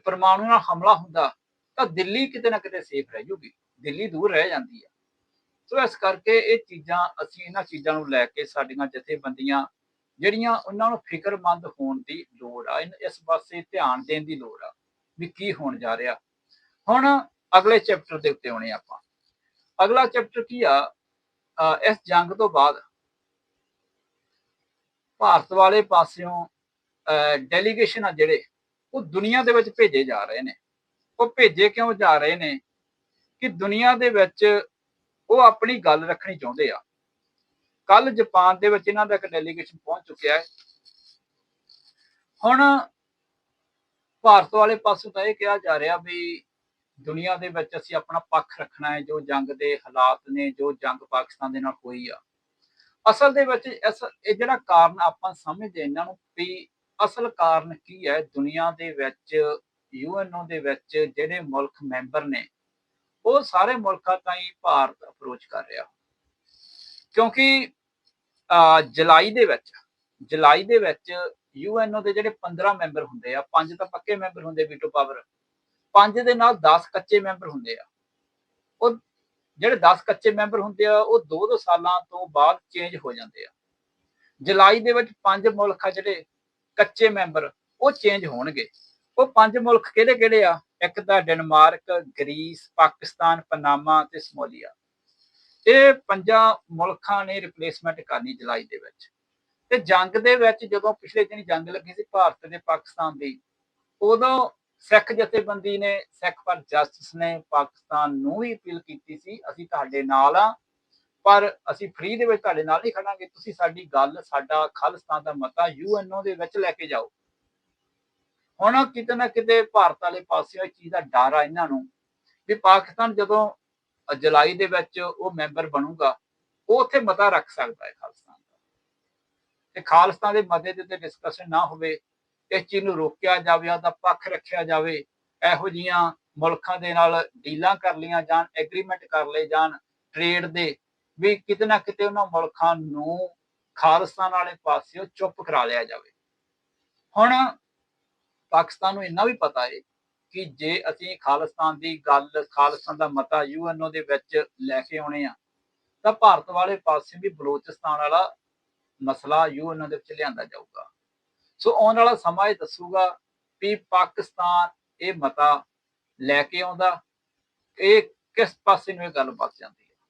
ਪਰਮਾਣੂ ਨਾਲ ਹਮਲਾ ਹੁੰਦਾ, ਤਾਂ ਦਿੱਲੀ ਕਿਤੇ ਨਾ ਕਿਤੇ ਸੇਫ ਰਹਿ ਜੂਗੀ। ਦਿੱਲੀ ਦੂਰ ਰਹਿ ਜਾਂਦੀ ਆ। ਸੋ ਇਸ ਕਰਕੇ ਇਹ ਚੀਜ਼ਾਂ ਅਸੀਂ ਇਹਨਾਂ ਚੀਜ਼ਾਂ ਨੂੰ ਲੈ ਕੇ ਸਾਡੀਆਂ ਜਥੇਬੰਦੀਆਂ ਜਿਹੜੀਆਂ ਉਹਨਾਂ ਨੂੰ ਫਿਕਰਮੰਦ ਹੋਣ ਦੀ ਲੋੜ ਆ ਇਸ ਪਾਸੇ ਧਿਆਨ ਦੇਣ ਦੀ ਲੋੜ ਆ ਵੀ ਕੀ ਹੋਣ ਜਾ ਰਿਹਾ। ਹੁਣ ਅਗਲੇ ਚੈਪਟਰ ਦੇ ਉੱਤੇ ਆਉਣੇ ਆਪਾਂ। ਅਗਲਾ ਚੈਪਟਰ ਕੀ ਆ? ਇਸ ਜੰਗ ਤੋਂ ਬਾਅਦ ਭਾਰਤ ਵਾਲੇ ਪਾਸਿਓਂ ਡੈਲੀਗੇਸ਼ਨ ਆ ਜਿਹੜੇ, ਉਹ ਦੁਨੀਆ ਦੇ ਵਿੱਚ ਭੇਜੇ ਜਾ ਰਹੇ ਨੇ। ਉਹ ਭੇਜੇ ਕਿਉਂ ਜਾ ਰਹੇ ਨੇ? ਕਿ ਦੁਨੀਆ ਦੇ ਵਿੱਚ ਉਹ ਆਪਣੀ ਗੱਲ ਰੱਖਣੀ ਚਾਹੁੰਦੇ ਆ। ਕੱਲ ਜਾਪਾਨ ਦੇ ਵਿੱਚ ਇਹਨਾਂ ਦਾ ਇੱਕ ਡੈਲੀਗੇਸ਼ਨ ਪਹੁੰਚ ਚੁੱਕਿਆ ਹੈ। ਹੁਣ ਭਾਰਤ ਵਾਲੇ ਪਾਸੋਂ ਤਾਂ ਇਹ ਕਿਹਾ ਜਾ ਰਿਹਾ ਵੀ ਦੁਨੀਆ ਦੇ ਵਿੱਚ ਅਸੀਂ ਆਪਣਾ ਪੱਖ ਰੱਖਣਾ ਹੈ, ਜੋ ਜੰਗ ਦੇ ਹਾਲਾਤ ਨੇ, ਜੋ ਜੰਗ ਪਾਕਿਸਤਾਨ ਦੇ ਨਾਲ ਹੋਈ ਆ। ਅਸਲ ਦੇ ਵਿੱਚ ਇਸ, ਇਹ ਜਿਹੜਾ ਕਾਰਨ ਆਪਾਂ ਸਮਝਦੇ ਇਹਨਾਂ ਨੂੰ ਵੀ ਅਸਲ ਕਾਰਨ ਕੀ ਹੈ? ਦੁਨੀਆ ਦੇ ਵਿੱਚ, ਯੂਐਨਓ ਦੇ ਵਿੱਚ ਜਿਹੜੇ ਮੁਲਕ ਮੈਂਬਰ ਨੇ ਉਹ ਸਾਰੇ ਮੁਲਕਾਂ ਤਾਈਂ ਭਾਰਤ ਅਪਰੋਚ ਕਰ ਰਿਹਾ। ਕਿਉਂਕਿ ਜੁਲਾਈ ਦੇ ਵਿੱਚ, ਜੁਲਾਈ ਦੇ ਵਿੱਚ ਯੂਐਨਓ ਦੇ ਜਿਹੜੇ 15 ਮੈਂਬਰ ਹੁੰਦੇ ਆ, ਪੰਜ ਤਾਂ ਪੱਕੇ ਮੈਂਬਰ ਹੁੰਦੇ ਵੀਟੋ ਪਾਵਰ, ਪੰਜ ਦੇ ਨਾਲ 10 ਕੱਚੇ ਮੈਂਬਰ ਹੁੰਦੇ ਆ। ਉਹ ਜਿਹੜੇ 10 ਕੱਚੇ ਮੈਂਬਰ ਹੁੰਦੇ ਆ, ਉਹ 2-2 ਸਾਲਾਂ ਤੋਂ ਬਾਅਦ ਚੇਂਜ ਹੋ ਜਾਂਦੇ ਆ। ਜੁਲਾਈ ਦੇ ਵਿੱਚ ਪੰਜ ਮੁਲਕ ਆ ਜਿਹੜੇ ਕੱਚੇ ਮੈਂਬਰ, ਉਹ ਚੇਂਜ ਹੋਣਗੇ। ਉਹ ਪੰਜ ਮੁਲਕ ਕਿਹੜੇ ਕਿਹੜੇ ਆ? ਇੱਕ ਤਾਂ ਡੈਨਮਾਰਕ, ਗ੍ਰੀਸ, ਪਾਕਿਸਤਾਨ, ਪਨਾਮਾ ਤੇ ਸਮੋਲੀਆ। ਇਹ ਪੰਜਾਂ ਮੁਲਕਾਂ ਨੇ ਰਿਪਲੇਸਮੈਂਟ ਕਰਨੀ ਜੁਲਾਈ ਦੇ ਵਿੱਚ। ਤੇ ਜੰਗ ਦੇ ਵਿੱਚ ਜਦੋਂ ਪਿਛਲੇ ਦਿਨੀ ਜੰਗ ਲੱਗੀ ਸੀ ਭਾਰਤ ਤੇ ਪਾਕਿਸਤਾਨ ਦੀ, ਉਦੋਂ ਸਿੱਖ ਜਥੇਬੰਦੀ ਨੇ, ਸਿੱਖ ਪਰ ਜਸਟਿਸ ਨੇ ਪਾਕਿਸਤਾਨ ਨੂੰ ਵੀ ਅਪੀਲ ਕੀਤੀ ਸੀ, ਅਸੀਂ ਤੁਹਾਡੇ ਨਾਲ ਆ, ਪਰ ਅਸੀਂ ਫ੍ਰੀ ਦੇ ਵਿੱਚ ਤੁਹਾਡੇ ਨਾਲ ਨਹੀਂ ਖੜਾਂਗੇ। ਤੁਸੀਂ ਸਾਡੀ ਗੱਲ, ਸਾਡਾ ਖਾਲਿਸਤਾਨ ਦਾ ਮਤਾ ਯੂਐਨਓ ਦੇ ਵਿੱਚ ਲੈ ਕੇ ਜਾਓ। ਹੁਣ ਕਿਤੇ ਨਾ ਕਿਤੇ ਭਾਰਤ ਵਾਲੇ ਪਾਸਿਓਂ ਇਹ ਚੀਜ਼ ਦਾ ਡਰ ਆ ਇਹਨਾਂ ਨੂੰ ਵੀ ਪਾਕਿਸਤਾਨ ਜਦੋਂ ਜੁਲਾਈ ਦੇ ਵਿੱਚ ਉਹ ਮੈਂਬਰ ਬਣੂਗਾ, ਉਹ ਉੱਥੇ ਮਤਾ ਰੱਖ ਸਕਦਾ ਹੈ ਖਾਲਿਸਤਾਨ ਦਾ। ਤੇ ਖਾਲਿਸਤਾਨ ਦੇ ਮਤੇ ਦੇ ਉੱਤੇ ਡਿਸਕਸ਼ਨ ਨਾ ਹੋਵੇ, ਇਸ ਚੀਜ਼ ਨੂੰ ਰੋਕਿਆ ਜਾਵੇ ਉਹਦਾ ਪੱਖ ਰੱਖਿਆ ਜਾਵੇ, ਇਹੋ ਜੀਆਂ ਮੁਲਕਾਂ ਦੇ ਨਾਲ ਡੀਲਾਂ ਕਰ ਲਈਆਂ ਜਾਣ ਐਗਰੀਮੈਂਟ ਕਰ ਲਏ ਜਾਣ ਟ੍ਰੇਡ ਦੇ, ਵੀ ਕਿਤੇ ਨਾ ਕਿਤੇ ਉਹਨਾਂ ਮੁਲਕਾਂ ਨੂੰ ਖਾਲਿਸਤਾਨ ਵਾਲੇ ਪਾਸਿਓਂ ਚੁੱਪ ਕਰਾ ਲਿਆ ਜਾਵੇ। ਹੁਣ ਪਾਕਿਸਤਾਨ ਨੂੰ ਇੰਨਾ ਵੀ ਪਤਾ ਹੈ ਕਿ ਜੇ ਅਸੀਂ ਖਾਲਿਸਤਾਨ ਦੀ ਗੱਲ, ਖਾਲਿਸਤਾਨ ਦਾ ਮਤਾ ਯੂਐਨਓ ਦੇ ਵਿੱਚ ਲੈ ਕੇ ਆਉਣੇ ਆ, ਤਾਂ ਭਾਰਤ ਵਾਲੇ ਪਾਸੇ ਵੀ ਬਲੋਚਿਸਤਾਨ ਵਾਲਾ ਮਸਲਾ ਯੂਐਨਓ ਦੇ ਵਿੱਚ ਲਿਆਂਦਾ ਜਾਊਗਾ। ਸੋ ਆਉਣ ਵਾਲਾ ਸਮਾਂ ਇਹ ਦੱਸੂਗਾ ਕਿ ਪਾਕਿਸਤਾਨ ਇਹ ਮਤਾ ਲੈ ਕੇ ਆਉਂਦਾ, ਇਹ ਕਿਸ ਪਾਸੇ ਨੂੰ ਇਹ ਗੱਲ ਵੱਧ ਜਾਂਦੀ ਹੈ।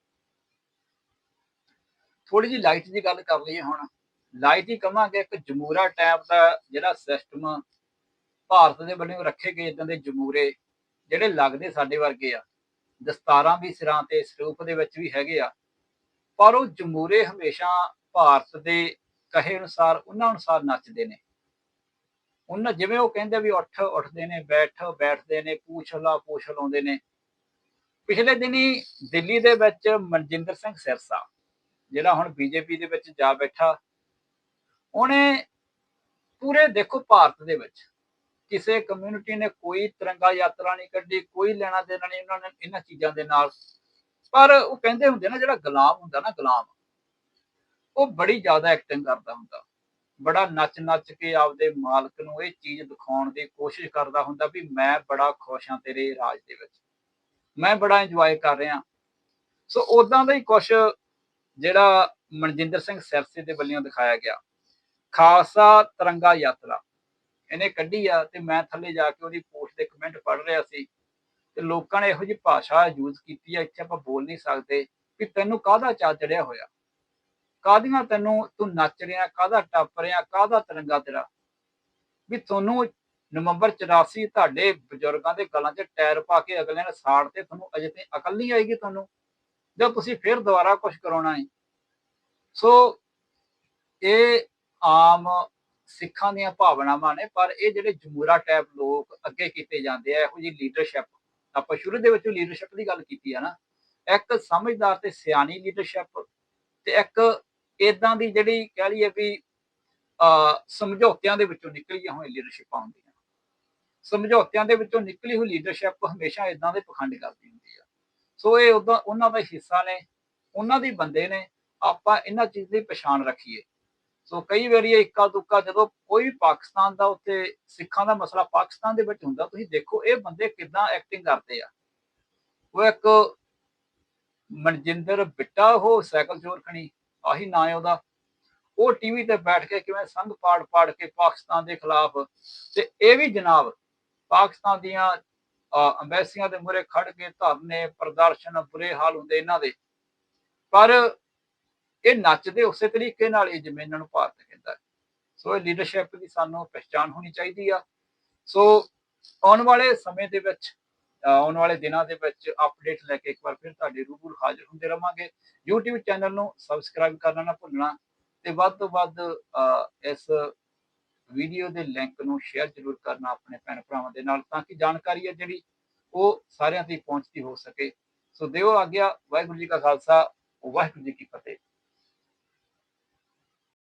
ਥੋੜੀ ਜਿਹੀ ਲਾਈਟ ਦੀ ਗੱਲ ਕਰ ਲਈਏ ਹੁਣ। ਲਾਈਟ ਹੀ ਕਵਾਂਗੇ, ਇੱਕ ਜਮੂਰਾ ਟਾਈਪ ਦਾ ਜਿਹੜਾ ਸਿਸਟਮ ਭਾਰਤ ਦੇ ਵੱਲੋਂ ਰੱਖੇ ਗਏ ਇਦਾਂ ਦੇ ਜਮੂਰੇ ਜਿਹੜੇ ਲੱਗਦੇ ਸਾਡੇ ਵਰਗੇ ਆ, ਦਸਤਾਰਾਂ ਵੀ ਸਿਰਾਂ ਤੇ, ਸਰੂਪ ਦੇ ਵਿੱਚ ਵੀ ਹੈਗੇ ਆ, ਪਰ ਉਹ ਜਮੂਰੇ ਹਮੇਸ਼ਾ ਭਾਰਤ ਦੇ ਕਹੇ ਅਨੁਸਾਰ, ਉਹਨਾਂ ਅਨੁਸਾਰ ਨੱਚਦੇ ਨੇ। ਉਹਨਾਂ ਜਿਵੇਂ ਉਹ ਕਹਿੰਦੇ ਵੀ ਉੱਠ, ਉੱਠਦੇ ਨੇ, ਬੈਠ, ਬੈਠਦੇ ਨੇ, ਪੂਛ ਲਾ, ਪੂਛ ਲਾਉਂਦੇ ਨੇ। ਪਿਛਲੇ ਦਿਨੀ ਦਿੱਲੀ ਦੇ ਵਿੱਚ ਮਨਜਿੰਦਰ ਸਿੰਘ ਸਿਰਸਾ, ਜਿਹੜਾ ਹੁਣ ਬੀਜੇਪੀ ਦੇ ਵਿੱਚ ਜਾ ਬੈਠਾ, ਉਹਨੇ ਪੂਰੇ ਦੇਖੋ ਭਾਰਤ ਦੇ ਵਿੱਚ ਕਿਸੇ ਕਮਿਊਨਿਟੀ ਨੇ ਕੋਈ ਤਿਰੰਗਾ ਯਾਤਰਾ ਨਹੀਂ ਕੱਢੀ, ਕੋਈ ਲੈਣਾ ਦੇਣਾ ਨਹੀਂ, ਉਹਨਾਂ ਨੇ ਇਹਨਾਂ ਚੀਜ਼ਾਂ ਦੇ ਨਾਲ। ਪਰ ਉਹ ਕਹਿੰਦੇ ਹੁੰਦੇ ਨਾ, ਜਿਹੜਾ ਗੁਲਾਮ ਹੁੰਦਾ ਨਾ, ਗੁਲਾਮ, ਉਹ ਬੜੀ ਜ਼ਿਆਦਾ ਐਕਟਿੰਗ ਕਰਦਾ ਹੁੰਦਾ। ਬੜਾ ਨੱਚ ਨੱਚ ਕੇ ਆਪਦੇ ਮਾਲਕ ਨੂੰ ਇਹ ਚੀਜ਼ ਦਿਖਾਉਣ ਦੀ ਕੋਸ਼ਿਸ਼ ਕਰਦਾ ਹੁੰਦਾ ਵੀ ਮੈਂ ਬੜਾ ਖੁਸ਼ ਹਾਂ ਤੇਰੇ ਰਾਜ ਦੇ ਵਿੱਚ। ਮੈਂ ਬੜਾ ਇੰਜੋਏ ਕਰ ਰਿਹਾ। ਸੋ ਉਦਾਂ ਦਾ ਹੀ ਕੁਝ ਜਿਹੜਾ ਮਨਜਿੰਦਰ ਸਿੰਘ ਸਿਰਸੇ ਦੇ ਵੱਲੋਂ ਦਿਖਾਇਆ ਗਿਆ। ਖਾਲਸਾ ਤਿਰੰਗਾ ਯਾਤਰਾ। ਇਹਨੇ ਕੱਢੀ ਆ ਤੇ ਮੈਂ ਥੱਲੇ ਜਾ ਕੇ ਉਹਦੀ ਪੋਸਟ ਦੇ ਕਮੈਂਟ ਪੜ੍ਹ ਰਿਹਾ ਸੀ। ਤੇ ਲੋਕਾਂ ਨੇ ਇਹੋ ਜਿਹੀ ਭਾਸ਼ਾ ਯੂਜ਼ ਕੀਤੀ ਆ, ਇੱਥੇ ਆਪਾਂ ਬੋਲ ਨਹੀਂ ਸਕਦੇ ਕਿ ਤੈਨੂੰ ਕਾਹਦਾ ਚਾ ਚੜਿਆ ਹੋਇਆ? ਕਾਹਦੀਆਂ ਤੈਨੂੰ ਤੂੰ ਨੱਚ ਰਿਹਾ, ਕਾਹਦਾ ਟੱਪ ਰਿਹਾ, ਕਾਹਦਾ ਤਿਰੰਗਾ ਤੇਰਾ? ਵੀ ਤੁਹਾਨੂੰ ਨਵੰਬਰ 84 ਤੁਹਾਡੇ ਬਜ਼ੁਰਗਾਂ ਦੇ ਗਲਾਂ 'ਚ ਟਾਇਰ ਪਾ ਕੇ ਅਗਲੇ ਨੇ ਸਾੜ ਤੇ ਤੁਹਾਨੂੰ ਅਜੇ ਤੇ ਅਕਲ ਨਹੀਂ ਆਏਗੀ ਤੁਹਾਨੂੰ। ਜਦ ਤੁਸੀਂ ਫਿਰ ਦੁਬਾਰਾ ਕੁਝ ਕਰਾਉਣਾ ਹੈ ਸੋ ਇਹ ਆਮ ਸਿੱਖਾਂ ਦੀਆਂ ਭਾਵਨਾਵਾਂ ਨੇ, ਪਰ ਇਹ ਜਿਹੜੇ ਜਮੂਰਾ ਟਾਈਪ ਲੋਕ ਅੱਗੇ ਕੀਤੇ ਜਾਂਦੇ ਆ, ਇਹੋ ਜਿਹੀ ਲੀਡਰਸ਼ਿਪ ਆਪਾਂ ਸ਼ੁਰੂ ਦੇ ਵਿੱਚ ਲੀਡਰਸ਼ਿਪ ਦੀ ਗੱਲ ਕੀਤੀ ਆ ਨਾ, ਇੱਕ ਸਮਝਦਾਰ ਤੇ ਸਿਆਣੀ ਲੀਡਰਸ਼ਿਪ ਤੇ ਇੱਕ ਇਦਾਂ ਦੀ ਜਿਹੜੀ ਕਹਿ ਲਈਏ ਵੀ ਸਮਝੌਤਿਆਂ ਦੇ ਵਿੱਚੋਂ ਨਿਕਲੀਆਂ ਹੋਈਆਂ ਲੀਡਰਸ਼ਿਪਾਂ ਹੁੰਦੀਆਂ ਸਮਝੌਤਿਆਂ ਦੇ ਵਿੱਚੋਂ ਨਿਕਲੀ ਹੋਈ ਲੀਡਰਸ਼ਿਪ ਹਮੇਸ਼ਾ ਇਦਾਂ ਦੇ ਪਖੰਡ ਕਰਦੀ ਹੁੰਦੀ ਆ। ਸੋ ਇਹ ਉਦਾਂ ਉਹਨਾਂ ਦਾ ਹਿੱਸਾ ਨੇ, ਉਹਨਾਂ ਦੇ ਬੰਦੇ ਨੇ, ਆਪਾਂ ਇਹਨਾਂ ਚੀਜ਼ ਦੀ ਪਛਾਣ ਰੱਖੀਏ। ਸੋ ਕਈ ਵਾਰੀ ਇੱਕਾ ਦੁੱਕਾ ਜਦੋਂ ਕੋਈ ਪਾਕਿਸਤਾਨ ਦਾ ਉੱਤੇ ਸਿੱਖਾਂ ਦਾ ਮਸਲਾ ਪਾਕਿਸਤਾਨ ਦੇ ਵਿੱਚ ਹੁੰਦਾ, ਤੁਸੀਂ ਦੇਖੋ ਇਹ ਬੰਦੇ ਕਿਦਾਂ ਐਕਟਿੰਗ ਕਰਦੇ ਆ। ਉਹ ਇੱਕ ਮਨਜਿੰਦਰ ਬਿੱਟਾ, ਉਹ ਸਾਈਕਲ ਚੋਰ ਖਣੀ, ਆਹੀ ਨਾਂ ਹੈ ਉਹਦਾ। ਉਹ ਟੀਵੀ ਤੇ ਬੈਠ ਕੇ ਕਿਵੇਂ ਸੰਗ ਪਾੜ ਪਾੜ ਕੇ ਪਾਕਿਸਤਾਨ ਦੇ ਖਿਲਾਫ ਤੇ ਇਹ ਵੀ ਜਨਾਬ ਪਾਕਿਸਤਾਨ ਦੀਆਂ ਅੰਬੈਸੀਆਂ ਦੇ ਮੂਹਰੇ ਖੜ ਕੇ ਧਰਨੇ, ਪ੍ਰਦਰਸ਼ਨ, ਬੁਰੇ ਹਾਲ ਹੁੰਦੇ ਇਹਨਾਂ ਦੇ। ਪਰ ਇਹ ਨੱਚਦੇ ਉਸੇ ਤਰੀਕੇ ਨਾਲ ਇਹ ਜਿਵੇਂ ਇਹਨਾਂ ਨੂੰ ਭਾਰਤ ਕਹਿੰਦਾ ਸੋ ਇਹ ਲੀਡਰਸ਼ਿਪ ਦੀ ਸਾਨੂੰ ਪਛਾਣ ਹੋਣੀ ਚਾਹੀਦੀ ਆ। ਸੋ ਆਉਣ ਵਾਲੇ ਸਮੇਂ ਦੇ ਵਿੱਚ ਆਉਣ ਵਾਲੇ ਦਿਨਾਂ ਦੇ ਵਿੱਚ ਅਪਡੇਟ ਲੈ ਕੇ ਇੱਕ ਵਾਰ ਫਿਰ ਤੁਹਾਡੇ ਰੂਬਰੂ ਹਾਜ਼ਰ ਹੁੰਦੇ ਰਵਾਂਗੇ। YouTube ਚੈਨਲ ਨੂੰ ਸਬਸਕ੍ਰਾਈਬ ਕਰਨਾ ਨਾ ਭੁੱਲਣਾ ਤੇ ਵੱਧ ਤੋਂ ਵੱਧ ਇਸ ਵੀਡੀਓ ਦੇ ਲਿੰਕ ਨੂੰ ਸ਼ੇਅਰ ਜ਼ਰੂਰ ਕਰਨਾ ਆਪਣੇ ਭੈਣ ਭਰਾਵਾਂ ਦੇ ਨਾਲ ਤਾਂ ਕਿ ਜਾਣਕਾਰੀ ਹੈ ਜਿਹੜੀ ਉਹ ਸਾਰਿਆਂ ਤੱਕ ਪਹੁੰਚਦੀ ਹੋ ਸਕੇ। ਸੋ ਦਿਓ ਆਗਿਆ, ਵਾਹਿਗੁਰੂ ਜੀ ਕਾ ਖਾਲਸਾ, ਵਾਹਿਗੁਰੂ ਜੀ ਕੀ ਫਤਿਹ।